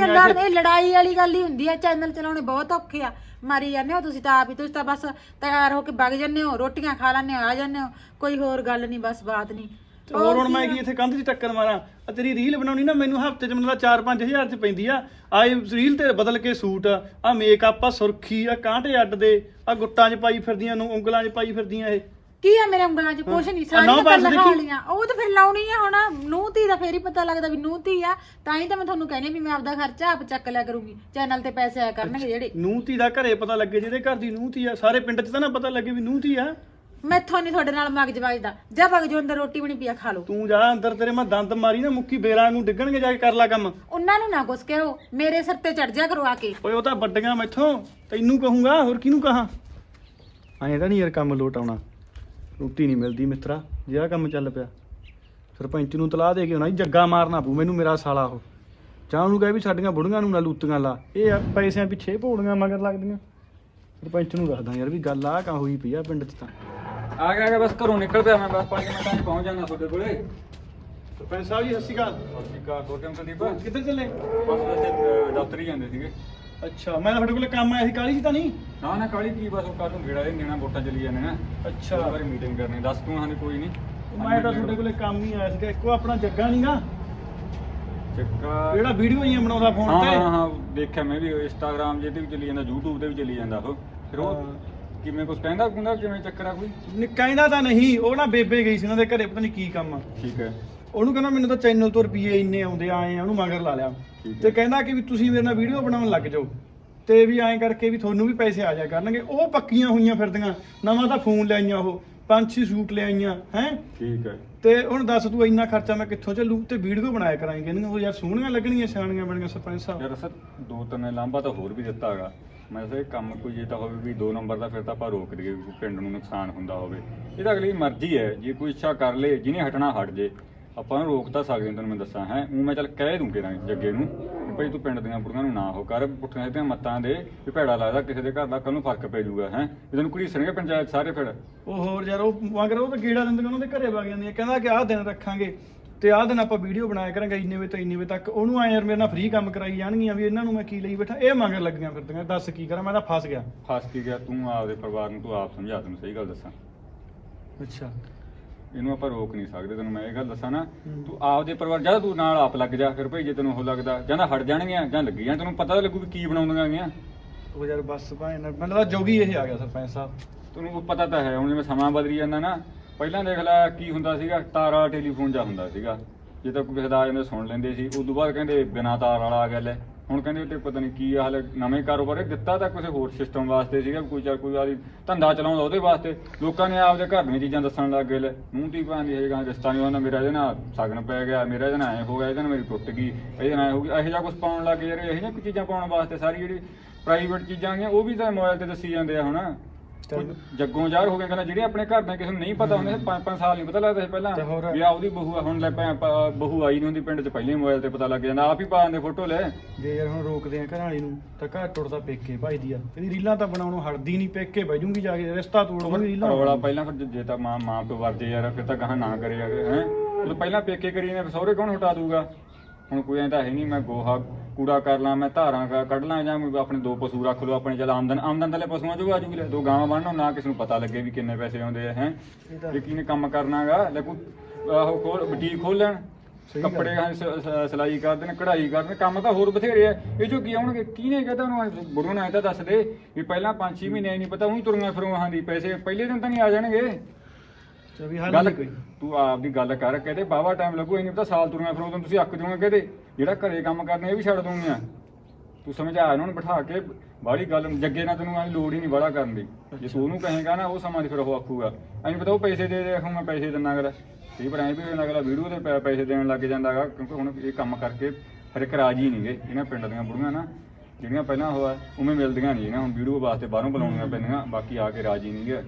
C: ਲੜਾਈ ਵਾਲੀ ਗੱਲ ਹੀ ਹੁੰਦੀ ਆ ਚੈਨਲ ਚਲਾਉਣੇ ਬਹੁਤ ਔਖੇ ਆ। ਮਾਰੀ ਜਾਂਦੇ ਹੋ ਤੁਸੀਂ ਤਾਂ ਆਪ ਹੀ ਤੁਸੀਂ ਤਾਂ ਬਸ ਤਿਆਰ ਹੋ ਕੇ ਵਗ ਜਾਂਦੇ ਹੋ ਰੋਟੀਆਂ ਖਾ ਲੈਂਦੇ ਹੋ ਆ ਜਾਂਦੇ ਹੋ। ਕੋਈ ਹੋਰ ਗੱਲ ਨਹੀਂ ਬਸ ਬਾਤ ਨਹੀਂ।
E: ਤੇ ਹੋਰ ਹੁਣ ਮੈਂ ਕੀ ਇੱਥੇ ਕੰਧ 'ਚ ਟੱਕਰ ਮਾਰਾਂ? ਆ ਤੇਰੀ ਰੀਲ ਬਣਾਉਣੀ ਨਾ ਮੈਨੂੰ ਹਫ਼ਤੇ 'ਚ ਮੈਨੂੰ 4-5000 'ਚ ਪੈਂਦੀ ਆ। ਆ ਰੀਲ ਤੇ ਬਦਲ ਕੇ ਸੂਟ ਆ ਮੇਕਅਪ ਆ ਸੁਰਖੀ ਆ ਕਾਂਟੇ ਅੱਡ ਦੇ ਆ ਗੁੱਟਾਂ 'ਚ ਪਾਈ ਫਿਰਦੀਆਂ ਨੂੰ ਉਂਗਲਾਂ 'ਚ ਪਾਈ ਫਿਰਦੀਆਂ ਇਹ।
C: ਕੀ ਆ ਮੇਰੇ ਉਂਗਲਾਂ 'ਚ? ਕੁਛ ਨਹੀਂ ਸਾਰੀਆਂ
E: ਪਾਸ
C: ਤਾਂ
E: ਦੇਖੀ?
C: ਲਹਾਲੀਆਂ ਉਹ ਤਾਂ ਫਿਰ ਲਾਉਣੀ ਆ ਹੁਣ। ਨੂੰਹ ਧੀ ਦਾ ਫੇਰ ਹੀ ਪਤਾ ਲੱਗਦਾ ਵੀ ਨੂੰਹ ਧੀ ਆ। ਤਾਂ ਹੀ ਤਾਂ ਮੈਂ ਤੁਹਾਨੂੰ ਕਹਿੰਦੀ ਵੀ ਮੈਂ ਆਪਦਾ ਖਰਚਾ ਆਪ ਚੱਕ ਲਿਆ ਕਰੂੰਗੀ। ਚੈਨਲ ਤੇ ਪੈਸੇ ਆਇਆ ਕਰਨਗੇ ਜਿਹੜੇ।
E: ਨੂੰਹ ਧੀ ਦਾ ਘਰੇ ਪਤਾ ਲੱਗੇ ਜਿਹਦੇ ਘਰ ਦੀ ਨੂੰਹ ਧੀ ਆ। ਸਾਰੇ ਪਿੰਡ 'ਚ ਤਾਂ ਨਾ ਪਤਾ ਲੱਗੇ ਵੀ ਨੂੰਹ ਧੀ ਆ।
C: ਮੈਥੋਂ ਨਹੀਂ ਤੁਹਾਡੇ ਨਾਲ ਮਗਜ ਵੱਜਦਾ। ਜਾ ਵਗ ਜੋ ਅੰਦਰ ਰੋਟੀ ਬਣੀ ਪਿਆ ਖਾ ਲਓ।
E: ਤੂੰ ਜਾ ਅੰਦਰ ਤੇਰੇ ਮੈਂ ਦੰਦ ਮਾਰੀ ਨਾ ਮੁੱਕੀ ਬੇਰਾਂ ਨੂੰ ਡਿੱਗਣਗੇ ਜਾ ਕੇ ਕਰ ਲੈ ਕੰਮ।
C: ਉਹਨਾਂ ਨੂੰ ਨਾ ਕੁਛ ਕਹੋ। ਮੇਰੇ ਸਿਰ ਤੇ ਚੜ ਜਾ ਕਰੋ ਆ ਕੇ।
E: ਓਏ ਉਹ ਤਾਂ ਵੱਡੀਆਂ ਮੈਥੋਂ। ਤੈਨੂੰ ਕਹੂੰਗਾ ਹੋਰ ਕਿਹਨੂੰ ਕਹਾਂ? ਐਂ ਤਾਂ ਨਹੀਂ ਯਾਰ ਕੰਮ ਲੋਟ ਆਉਣਾ। ਰੋਟੀ ਨਹੀਂ ਮਿਲਦੀ ਮਿੱਤਰਾ ਜੇ ਆਹ ਕੰਮ ਚੱਲ ਪਿਆ। ਸਰਪੰਚ ਨੂੰ ਤਲਾਹ ਦੇ ਕੇ ਹੋਣਾ ਜੱਗਾ ਮਾਰਨਾ ਪੂ ਮੈਨੂੰ ਮੇਰਾ ਸਾਲਾ ਉਹ। ਜਾਂ ਉਹਨੂੰ ਕਹੇ ਵੀ ਸਾਡੀਆਂ ਬੁੜੀਆਂ ਨੂੰ ਨਾ ਲੂਤੀਆਂ ਲਾ। ਇਹ ਪੈਸਿਆਂ ਪਿੱਛੇ ਭੋੜੀਆਂ ਮਗਰ ਲੱਗਦੀਆਂ। ਸਰਪੰਚ ਨੂੰ ਦੱਸਦਾ ਯਾਰ ਵੀ ਗੱਲ ਆ ਕਾ ਹੋਈ ਪਈ ਆ ਪਿੰਡ 'ਚ ਤਾਂ।
F: ਆ ਗਿਆ ਆ ਗਿਆ ਬਸ ਘਰੋਂ ਨਿਕਲ ਪਿਆ ਮੈਂ ਬਸ 5 ਮਿੰਟਾਂ 'ਚ ਪਹੁੰਚ ਜਾਣਾ ਤੁਹਾਡੇ ਕੋਲੇ।
E: ਸਰਪੰਚ ਸਾਹਿਬ ਜੀ ਸਤਿ ਸ਼੍ਰੀ ਅਕਾਲ।
F: ਸਤਿ ਸ਼੍ਰੀ ਅਕਾਲ ਹੋਰ ਕਿਵੇਂ ਸੰਦੀਪ
E: ਕਿੱਧਰ ਚੱਲੇ?
F: ਬਸ ਹੀ ਜਾਂਦੇ ਸੀਗੇ।
E: ਅੱਛਾ ਮੈਂ ਤੁਹਾਡੇ ਕੋਲੇ ਕੰਮ ਆਇਆ ਸੀ ਕਾਲੀ ਜੀ ਤਾਂ ਨਹੀਂ?
F: ਨਾ ਨਾ ਕਾਲੀ ਕੀ ਬਸ ਉਹ ਕੱਲ ਨੂੰ ਗੇੜਾ ਦੇ ਦੇਣਾ ਵੋਟਾਂ ਚਲੀ ਜਾਂਦੇ ਨੇ।
E: ਅੱਛਾ।
F: ਇੱਕ ਵਾਰੀ ਮੀਟਿੰਗ ਕਰਨੀ ਦੱਸ ਤੂੰ ਹਾਂ ਕੋਈ ਨਹੀਂ।
E: ਮੈਂ ਤਾਂ ਤੁਹਾਡੇ ਕੋਲੇ ਕੰਮ ਹੀ ਆਇਆ ਸੀਗਾ ਇੱਕੋ ਆਪਣਾ ਜੱਗਾ ਨਹੀਂਗਾ
F: ਚੱਕਾ
E: ਜਿਹੜਾ ਵੀਡੀਓ ਹੀ ਬਣਾਉਂਦਾ ਫੋਨ ਤੇ।
F: ਹਾਂ ਹਾਂ ਦੇਖਿਆ ਮੈਂ ਵੀ ਇੰਸਟਾਗ੍ਰਾਮ ਜੇ ਤੇ ਵੀ ਚਲੀ ਜਾਂਦਾ YouTube ਤੇ ਵੀ ਚਲੀ ਜਾਂਦਾ ਉਹ। ਫਿਰ ਉਹ। ਕਿਵੇਂ ਕੁਝ ਕਹਿੰਦਾ ਕੁੰਦਾ ਕਿਵੇਂ ਚੱਕਰ ਆ ਕੋਈ?
E: ਨਿੱਕਾ ਤਾਂ ਨਹੀਂ ਉਹ ਨਾ ਬੇਬੇ ਗਈ ਸੀ ਉਹਨਾਂ ਦੇ ਘਰੇ ਪਤਾ ਨਹੀਂ ਕੀ ਕੰਮ ਆ।
F: ਠੀਕ ਹੈ।
E: ਉਹਨੂੰ ਕਹਿੰਦਾ ਮੈਨੂੰ ਤਾਂ ਚੈਨਲ ਤੋਂ ਰੁਪਏ ਇੰਨੇ ਆਉਂਦੇ ਆਏ ਆ ਉਹਨੂੰ ਮਗਰ ਲਾ ਲਿਆ। ਤੇ ਕਹਿੰਦਾ ਕਿ ਵੀ ਤੁਸੀਂ ਮੇਰੇ ਨਾਲ ਵੀਡੀਓ ਬਣਾਉਣ ਲੱਗ ਜਾਓ। ਤੇ ਵੀ ਐਂ ਕਰਕੇ ਵੀ ਤੁਹਾਨੂੰ ਵੀ ਪੈਸੇ ਆ ਜਾ ਕਰਨਗੇ। ਉਹ ਪੱਕੀਆਂ ਹੋਈਆਂ ਫਿਰਦੀਆਂ। ਨਵਾਂ ਤਾਂ ਫੋਨ ਲੈ ਆਈਆਂ ਉਹ। ਪੰਜ ਛੇ ਸੂਟ ਲੈ ਆਈਆਂ ਹੈ?
F: ਠੀਕ ਹੈ।
E: ਤੇ ਹੁਣ ਦੱਸ ਤੂੰ ਇੰਨਾ ਖਰਚਾ ਮੈਂ ਕਿੱਥੋਂ ਚੱਲੂ? ਤੇ ਵੀਡੀਓ ਬਣਾਇਆ ਕਰਾਂਗੇ। ਕਹਿੰਦੀਆਂ ਉਹ ਯਾਰ ਸੋਹਣੀਆਂ ਲੱਗਣਗੀਆਂ ਸਿਆਣੀਆਂ ਬਣੀਆਂ ਸਰਪੰਚ ਸਾਹਿਬ।
F: ਯਾਰ ਸਰ ਦੋ ਤਿੰਨ ਲਾਂਬਾ ਤਾਂ ਹੋਰ ਵੀ ਦਿੱਤਾ ਹੈਗਾ। ਮੈਂ ਸਰ ਕੰਮ ਕੋਈ ਜੇ ਤਾਂ ਹੋਵੇ ਵੀ ਦੋ ਨੰਬਰ ਦਾ ਫਿਰ ਤਾਂ ਆਪਾਂ ਰੋਕ ਦਈਏ ਪਿੰਡ ਨੂੰ ਨੁਕਸਾਨ ਹੁੰਦਾ ਹੋਵੇ। ਇਹ ਤਾਂ ਅਗਲੀ ਮਰਜ਼ੀ ਹੈ। ਜੇ ਕੋਈ ਇੱਛਾ ਕਰ ਲੇ ਜਿਹਨੇ ਹਟਣਾ ਹਟ ਜੇ। ਆਪਾਂ ਨੂੰ ਰੋਕ ਤਾਂ ਸਕਦੇ ਹਾਂ ਤੈਨੂੰ ਮੈਂ ਦੱਸਾਂ ਹੈ। ਉਹ ਮੈਂ ਚੱਲ ਕਹਿ ਦੂੰ ਕਿਰਾਂ ਜੱਗੇ ਨੂੰ ਵੀ ਭਾਈ ਤੂੰ ਪਿੰਡ ਦੀਆਂ ਬੁੜੀਆਂ ਨੂੰ ਨਾ ਹੋ ਕਰ ਪੁੱਠੀਆਂ ਸਿੱਧੀਆਂ ਮੱਤਾਂ ਦੇ ਵੀ ਭੈੜਾ ਲੱਗਦਾ ਕਿਸੇ ਦੇ ਘਰ ਦਾ ਕੱਲ ਨੂੰ ਫ਼ਰਕ ਪੈ ਜਾਊਗਾ ਹੈ। ਵੀ ਤੈਨੂੰ ਘੜੀਸਣਗੇ ਪੰਚਾਇਤ ਸਾਰੇ ਫਿਰ।
E: ਉਹ ਹੋਰ ਯਾਰ ਉਹ ਮਗਰ ਉਹ ਤਾਂ ਗੀੜਾ ਦਿੰਦੇ ਉਹਨਾਂ ਦੇ ਘਰੇ ਵਗ ਜਾਂਦੀਆਂ ਕਹਿੰਦਾ ਕਿ ਆਹ ਦਿਨ ਰੱਖਾਂਗੇ ਤੇ ਆਹ ਦਿਨ ਆਪਾਂ ਵੀਡੀਓ ਬਣਾਇਆ ਕਰਾਂਗੇ ਇੰਨੇ ਵਜੇ ਤੋਂ ਇੰਨੇ ਵਜੇ ਤੱਕ। ਉਹਨੂੰ ਆਏ ਯਾਰ ਮੇਰੇ ਨਾਲ ਫ੍ਰੀ ਕੰਮ ਕਰਾਈ ਜਾਣਗੀਆਂ ਵੀ ਇਹਨਾਂ ਨੂੰ ਮੈਂ ਕੀ ਲਈ ਬੈਠਾ। ਇਹ ਮਗਰ ਲੱਗੀਆਂ ਫਿਰਦੀਆਂ ਦੱਸ ਕੀ ਕਰਾਂ ਮੈਂ ਤਾਂ ਫਸ ਗਿਆ।
F: ਫਸ ਕੀ ਗਿਆ? ਤੂੰ ਆਪਦੇ ਪਰਿਵਾਰ ਨੂੰ ਤੂੰ ਆਪ ਸਮਝਾ ਤੈਨੂੰ ਸਹੀ ਗੱਲ ਦੱਸਾਂ।
E: ਅੱਛਾ।
F: ਇਹਨੂੰ ਆਪਾਂ ਰੋਕ ਨਹੀਂ ਸਕਦੇ ਤੈਨੂੰ ਮੈਂ ਇਹ ਗੱਲ ਦੱਸਾਂ ਨਾ। ਤੂੰ ਆਪਦੇ ਪਰਿਵਾਰ ਜਾਂ ਤੂੰ ਨਾਲ ਆਪ ਲੱਗ ਜਾ ਫਿਰ ਭਾਈ ਜੇ ਤੈਨੂੰ ਉਹ ਲੱਗਦਾ ਜਾਂ ਤਾਂ ਹਟ ਜਾਣਗੀਆਂ ਜਾਂ ਲੱਗੀਆਂ ਤੈਨੂੰ ਪਤਾ ਤਾਂ ਲੱਗੂ ਕੀ ਬਣਾਉਂਦੀਆਂ ਗੀਆਂ
E: ਉਹ ਯਾਰ ਬਸ ਭਾਵੇਂ ਨਾ ਮੈਨੂੰ ਲੱਗਦਾ ਜੋਗੀ ਇਹ ਆ ਗਿਆ ਸਰਪੰਚ ਸਾਹਿਬ।
F: ਤੈਨੂੰ ਉਹ ਪਤਾ ਤਾਂ ਹੈ ਹੁਣ ਜਿਵੇਂ ਸਮਾਂ ਬਦਲੀ ਜਾਂਦਾ ਨਾ ਪਹਿਲਾਂ ਦੇਖ ਲੈ ਕੀ ਹੁੰਦਾ ਸੀਗਾ ਤਾਰ ਟੈਲੀਫੋਨ ਜਾਂ ਹੁੰਦਾ ਸੀਗਾ। ਜੇ ਤਾਂ ਕੋਈ ਕਿਸੇ ਦਾ ਆ ਜਾਂਦਾ ਸੁਣ ਲੈਂਦੇ ਸੀ ਉਸ ਤੋਂ ਬਾਅਦ ਕਹਿੰਦੇ ਬਿਨਾ ਤਾਰ ਵਾਲਾ ਆ ਗਿਆ ਲੈ। ਹੁਣ ਕਹਿੰਦੇ ਤੇ ਪਤਾ ਨਹੀਂ ਕੀ ਹਾਲ ਨਵੇਂ ਕਾਰੋਬਾਰ ਇਹ ਦਿੱਤਾ ਤਾਂ ਕਿਸੇ ਹੋਰ ਸਿਸਟਮ ਵਾਸਤੇ ਸੀਗਾ ਕੋਈ ਚੱਲ ਕੋਈ ਆਦੀ ਧੰਦਾ ਚਲਾਉਂਦਾ ਉਹਦੇ ਵਾਸਤੇ। ਲੋਕਾਂ ਨੇ ਆਪਦੇ ਘਰ ਦੀਆਂ ਚੀਜ਼ਾਂ ਦੱਸਣ ਲੱਗ ਗਏ, ਲੈ, ਮੂੰਹ ਦੀ ਭਾਂਦੀ ਇਹ ਗਾਂ ਰਿਸ਼ਤਾ ਨਹੀਂ ਹੁੰਦਾ, ਮੇਰਾ ਇਹਦੇ ਨਾਲ ਸਗਨ ਪੈ ਗਿਆ, ਮੇਰਾ ਇਹਦੇ ਨਾਲ ਐ ਹੋ ਗਿਆ, ਇਹਦੇ ਨਾਲ ਮੇਰੀ ਟੁੱਟ ਗਈ, ਇਹਦੇ ਨਾਲ ਐ ਹੋ ਗਈ, ਇਹੋ ਜਿਹਾ ਕੁਝ ਪਾਉਣ ਲੱਗ ਗਏ ਯਾਰ, ਇਹੋ ਜਿਹੀਆਂ ਕੁਝ ਚੀਜ਼ਾਂ ਪਾਉਣ ਵਾਸਤੇ ਸਾਰੀ ਜਿਹੜੀ ਪ੍ਰਾਈਵੇਟ ਚੀਜ਼ਾਂ ਆਗੀਆਂ ਉਹ ਵੀ ਤਾਂ ਮੋਬਾਈਲ ਤੇ ਦੱਸੀ ਜਾਂਦੇ ਆ ਹੁਣ।
E: ਚੱਲ।
F: ਜੱਗੋਂ ਜ਼ਾਹਰ ਹੋ ਗਿਆ ਕਹਿੰਦਾ ਜਿਹੜੇ ਆਪਣੇ ਘਰ ਦੇ ਕਿਸੇ ਨੂੰ ਨਹੀਂ ਪਤਾ ਹੁੰਦੇ ਪੰਜ ਪੰਜ ਸਾਲ ਨਹੀਂ ਪਤਾ ਲੱਗਦਾ ਸੀ
E: ਤੇ
F: ਪਹਿਲਾਂ? ਵੀ ਆ ਉਹਦੀ ਬਹੂ ਆ ਹੁਣ ਲੈ ਪ- ਬਹੂ ਆਈ ਨਹੀਂ ਹੁੰਦੀ ਪਿੰਡ 'ਚ ਪਹਿਲੇ ਮੋਬਾਈਲ ਤੇ ਪਤਾ ਲੱਗ ਜਾਂਦਾ ਆਪ ਹੀ ਪਾ ਦਿੰਦੇ ਫੋਟੋ ਲੈ।
E: ਜੇ ਯਾਰ ਹੁਣ ਰੋਕਦੇ ਆ ਘਰ ਵਾਲੀ ਨੂੰ ਤਾਂ ਘਰ ਟੁੱਟਦਾ ਪੇਕੇ ਭਜਦੀ ਆ। ਇਹਦੀ ਰੀਲਾਂ ਤਾਂ ਬਣਾਉਣੋਂ ਹਟਦੀ ਨਹੀਂ ਪੇਕੇ ਬੈਜੂਗੀ ਜਾ ਕੇ ਰਿਸ਼ਤਾ ਤੋੜੂਗੀ ਰੀਲਾਂ।
F: ਰੌਲਾ ਪਹਿਲਾਂ ਫਿਰ ਜੇ ਤਾਂ ਮਾਂ ਮਾਂ ਤੋਂ ਵਰਜੇ ਯਾਰ ਫਿਰ ਤਾਂ ਕਹਾਂ ਨਾ ਕਰੇ ਅਗੇ ਹੈ? ਜਦੋਂ ਪਹਿਲਾਂ ਪੇਕੇ ਕਰੀ ਨੇ ਸਹੁਰੇ ਕੌਣ ਹਟਾ ਦੂਗਾ? ਹੁਣ ਕੋਈ ਐਂ ਤਾਂ ਹੈ ਨਹੀਂ ਮੈਂ ਗੋਹਾ ਕੂੜਾ ਕਰ ਲਾਂ ਮੈਂ ਧਾਰਾਂ ਕ- ਕੱਢ ਲਾਂ ਜਾਂ ਮੈਂ ਆਪਣੇ ਦੋ ਪਸ਼ੂ ਰੱਖ ਲਓ ਆਪਣੇ ਚੱਲ ਆਮਦਨ ਆਮਦਨ ਵਾਲੇ ਪਸ਼ੂਆਂ ਚੋਂ ਆਜੂਗੀ ਲੈ ਦੋ ਗਾਵਾਂ ਬੰਨੋ ਨਾ ਕਿਸੇ ਨੂੰ ਪਤਾ ਲੱਗੇ ਵੀ ਕਿੰਨੇ ਪੈਸੇ ਆਉਂਦੇ ਆ ਹੈ?
E: ਇਹ ਤਾਂ-
F: ਜੇ ਕਿਨੇ ਕੰਮ ਕਰਨਾਗਾ ਲੈ ਕੋਈ ਆਹੋ ਖੋਲ ਬੁਟੀਕ ਖੋਲ ਲੈਣ
E: ਸਹੀ ਗੱਲ।
F: ਕੱਪੜੇ ਹਾਂ। ਸ- ਸ- ਸਿਲਾਈ ਕਰਦੇ ਨੇ ਕਢਾਈ ਕਰਦੇ ਨੇ ਕੰਮ ਤਾਂ ਹੋਰ ਬਥੇਰੇ ਆ। ਇਹ ਜੋ ਕੀ ਆਉਣਗੇ? ਕਿਹਨੇ ਕਹਤਾ ਉਹਨੂੰ ਬੁੜੂ ਨੇ ਤਾਂ ਦੱਸ ਦੇ ਵੀ ਪਹਿਲਾਂ 5-6 ਮਹੀਨੇ ਨਹੀਂ ਪਤਾ ਉਹੀ ਤੁਰੀਆਂ ਫਿਰੋਂ ਦੀ ਪੈਸੇ ਪਹਿਲੇ ਦਿਨ ਤਾਂ ਨਹੀਂ ਆ ਜਾਣਗੇ।
E: ਚਲ ਵੀ ਹੱਲ
F: ਗੱਲ
E: ਨਹੀਂ ਕੋਈ।
F: ਤੂੰ ਆਪ ਦੀ ਗੱਲ ਕਰ ਕਹਿੰਦੇ ਬਾਵਾ ਟਾਈਮ ਲੱਗੂ ਇਹ ਨਹੀਂ ਪਤਾ ਸਾਲ ਤੁਰੀਆਂ ਫਿਰੋਂ ਤੁਸੀਂ ਅੱਕ ਜਾਓਗੇ ਕਹਿੰਦੇ? ਜਿਹੜਾ ਘਰੇ ਕੰਮ ਕਰਨੇ ਇਹ ਵੀ ਛੱਡ ਦੂੰਗੀਆਂ ਤੂੰ ਸਮਝਾ ਇਹਨਾਂ ਨੂੰ ਬਿਠਾ ਕੇ ਬਾਹਲੀ ਗੱਲ ਜੱਗੇ ਨਾਲ ਤੈਨੂੰ ਆਈ ਲੋੜ ਹੀ ਨਹੀਂ ਬਾਹਲਾ ਕਰਨ ਦੀ। ਜੇ ਤੂੰ ਉਹਨੂੰ ਕਹੇਗਾ ਨਾ ਉਹ ਸਮਾਂ ਦੀ ਫਿਰ ਉਹ ਆਖੂਗਾ। ਐਂ ਪਤਾ ਉਹ ਪੈਸੇ ਦੇ ਦੇ ਆਖੂ ਮੈਂ ਪੈਸੇ ਦਿੰਦਾ ਅਗਲਾ। ਕਈ ਵਾਰ ਐਂ ਵੀ ਹੁੰਦਾ ਅਗਲਾ ਵੀਡੀਓ ਦੇ ਪੈ- ਪੈਸੇ ਦੇਣ ਲੱਗ ਜਾਂਦਾਗਾ ਕਿਉਂਕਿ ਹੁਣ ਇਹ ਕੰਮ ਕਰਕੇ ਹਰ ਇੱਕ ਰਾਜੀ ਨਹੀਂਗੇ ਇਹਨਾਂ ਪਿੰਡ ਦੀਆਂ ਬੁੜੀਆਂ ਨਾ ਜਿਹੜੀਆਂ ਪਹਿਲਾਂ ਹੋਆ ਉਵੇਂ ਮਿਲਦੀਆਂ ਨਹੀਂ ਇਹਨਾਂ ਹੁਣ ਵੀਡੀਓ ਵਾਸਤੇ ਬਾਹਰੋਂ ਬੁਲਾਉਣੀਆਂ ਪੈਂਦੀਆਂ ਬਾਕੀ ਆ ਕੇ ਰਾਜੀ ਨਹੀਂਗੇ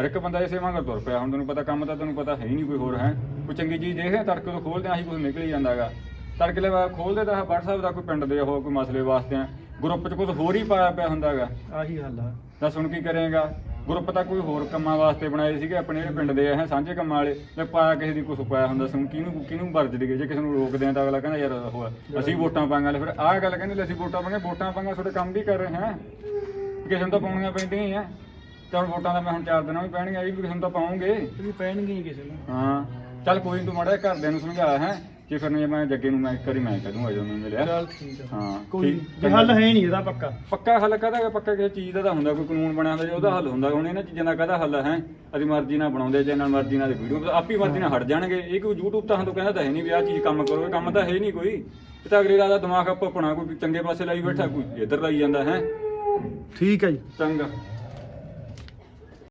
F: ਹਰ ਇੱਕ ਬੰਦਾ ਇਸੇ ਵਾਂਗ ਤੁਰ ਪਿਆ ਹੁਣ ਤੈਨੂੰ ਪਤਾ ਕੰਮ ਤਾਂ ਤੈਨੂੰ ਪਤਾ ਹੈ ਹੀ ਨਹੀਂ ਕੋਈ ਹੋਰ ਹੈ? ਕੋਈ ਚੰਗੀ ਚੀਜ਼ ਦੇਖੇ ਤੜਕੇ ਤੋਂ ਖੋਲਦੇ ਆਹੀ ਕੁਝ ਨਿਕਲ ਹੀ ਜਾਂਦਾਗਾ ਤੜਕੇ ਲੈ ਖੋਲਦੇ ਤਾਂ WhatsApp ਦਾ ਕੋਈ ਪਿੰਡ ਦੇ ਉਹ ਕੋਈ ਮਸਲੇ ਵਾਸਤੇ ਆ। ਗਰੁੱਪ 'ਚ ਕੁਝ ਹੋਰ ਹੀ ਪਾਇਆ ਪਿਆ ਹੁੰਦਾਗਾ
E: ਆਹੀ ਹੱਲ ਆ।
F: ਦੱਸ ਹੁਣ ਕੀ ਕਰੇਗਾ? ਗਰੁੱਪ ਤਾਂ ਕੋਈ ਹੋਰ ਕੰਮਾਂ ਵਾਸਤੇ ਬਣਾਏ ਸੀਗੇ ਆਪਣੇ ਜਿਹੜੇ ਪਿੰਡ ਦੇ ਹੈ ਸਾਂਝੇ ਕੰਮਾਂ ਵਾਲੇ ਤੇ ਪਾਇਆ ਕਿਸੇ ਦੀ ਕੁਝ ਪਾਇਆ ਹੁੰਦਾ। ਸੀ ਕਿਹਨੂੰ ਕਿਹਨੂੰ ਵਰਜ ਦੇਗੇ ਜੇ ਕਿਸੇ ਨੂੰ ਰੋਕਦੇ ਆ ਤਾਂ ਅਗਲਾ ਕਹਿੰਦਾ ਯਾਰ ਉਹ ਆ, ਅਸੀਂ ਵੋਟਾਂ ਪਾਵਾਂਗੇ। ਫਿਰ ਆਹ ਗੱਲ ਕਹਿੰਦੇ ਅਸੀਂ ਵੋਟਾਂ ਪਾਵਾਂਗੇ ਵੋਟਾਂ ਪਾਵਾਂਗੇ ਤੁਹਾਡੇ ਕੰਮ ਵੀ ਕਰ ਰਹੇ ਹਾਂ। ਕਿਸੇ ਨੂੰ ਤਾਂ ਪਾਉਣੀਆਂ ਪੈਂਦੀਆਂ ਹੀ ਆ। ਹੁਣ ਵੋਟਾਂ ਤਾਂ ਮੈਂ ਹੁਣ ਚਾਰ ਦਿਨਾਂ ਵੀ ਪੈਣਗੀਆਂ ਇਹ ਵੀ ਕਿਸੇ ਨੂੰ ਤਾਂ ਪਾਉਂਗੇ।
E: ਵੀ ਪੈਣਗੇ ਹੀ ਕਿਸੇ ਨੂੰ।
F: ਹਾਂ ਚੱਲ ਕੋਈ ਨੀ ਤੂੰ ਮਾੜਾ ਜਿਹਾ ਘਰਦਿਆਂ ਨੂੰ ਸਮਝਾ ਹੈ ਜੇ ਫਿਰ ਨਹੀਂ ਮੈਂ ਜੱਗੇ ਨੂੰ ਮੈਂ ਇੱਕ ਵਾਰੀ ਮੈਂ ਕਹਦੂੰ ਅਜੋ ਨੂੰ ਮਿਲਿਆ।
E: ਚੱਲ ਠੀਕ ਆ।
F: ਹਾਂ
E: ਕੋਈ
F: ਠੀਕ,
E: ਨੀ। ਜੇ ਹੱਲ ਹੈ ਨਹੀਂ ਇਹਦਾ ਪੱਕਾ।
F: ਪੱਕਾ ਹੱਲ ਕਹਦਾ ਹੈ ਪੱਕਾ ਕਿਸੇ ਚੀਜ਼ ਦਾ ਤਾਂ ਹੁੰਦਾ ਕੋਈ ਕਾਨੂੰਨ ਬਣਿਆ ਹੁੰਦਾ ਜੀ, ਉਹਦਾ ਹੱਲ ਹੁੰਦਾ ਹੁਣ ਇਹਨਾਂ ਚੀਜ਼ਾਂ ਦਾ ਕਹਦਾ ਹੱਲ ਹੈ? ਅਸੀਂ ਮਰਜ਼ੀ ਨਾਲ ਬਣਾਉਂਦੇ ਚੈਨਲ ਮਰਜ਼ੀ ਨਾਲ ਵੀਡੀਓ ਆਪੀ ਮਰਜ਼ੀ ਨਾਲ ਹਟ ਜਾਣਗੇ। ਇਹ ਕੋਈ YouTube ਤਾਂ ਸਾਨੂੰ ਕਹਿੰਦਾ ਤਾਂ ਹੈ ਨਹੀਂ ਵੀ ਆਹ ਚੀਜ਼ ਕੰਮ ਕਰੋ ਇਹ ਕੰਮ ਤਾਂ ਹੈ ਨਹੀਂ ਕੋਈ। ਇਹ ਤਾਂ ਅਗਲੇ ਦਾ ਦਿਮਾਗ ਆਪਣਾ ਕੋਈ ਚੰਗੇ ਪਾਸੇ ਲਾਈ ਬੈਠਾ ਕੋਈ ਇੱਧਰ ਲਾਈ ਜਾਂਦਾ ਹੈ।
E: ਠੀਕ ਹੈ ਜੀ।
F: ਚੰਗਾ।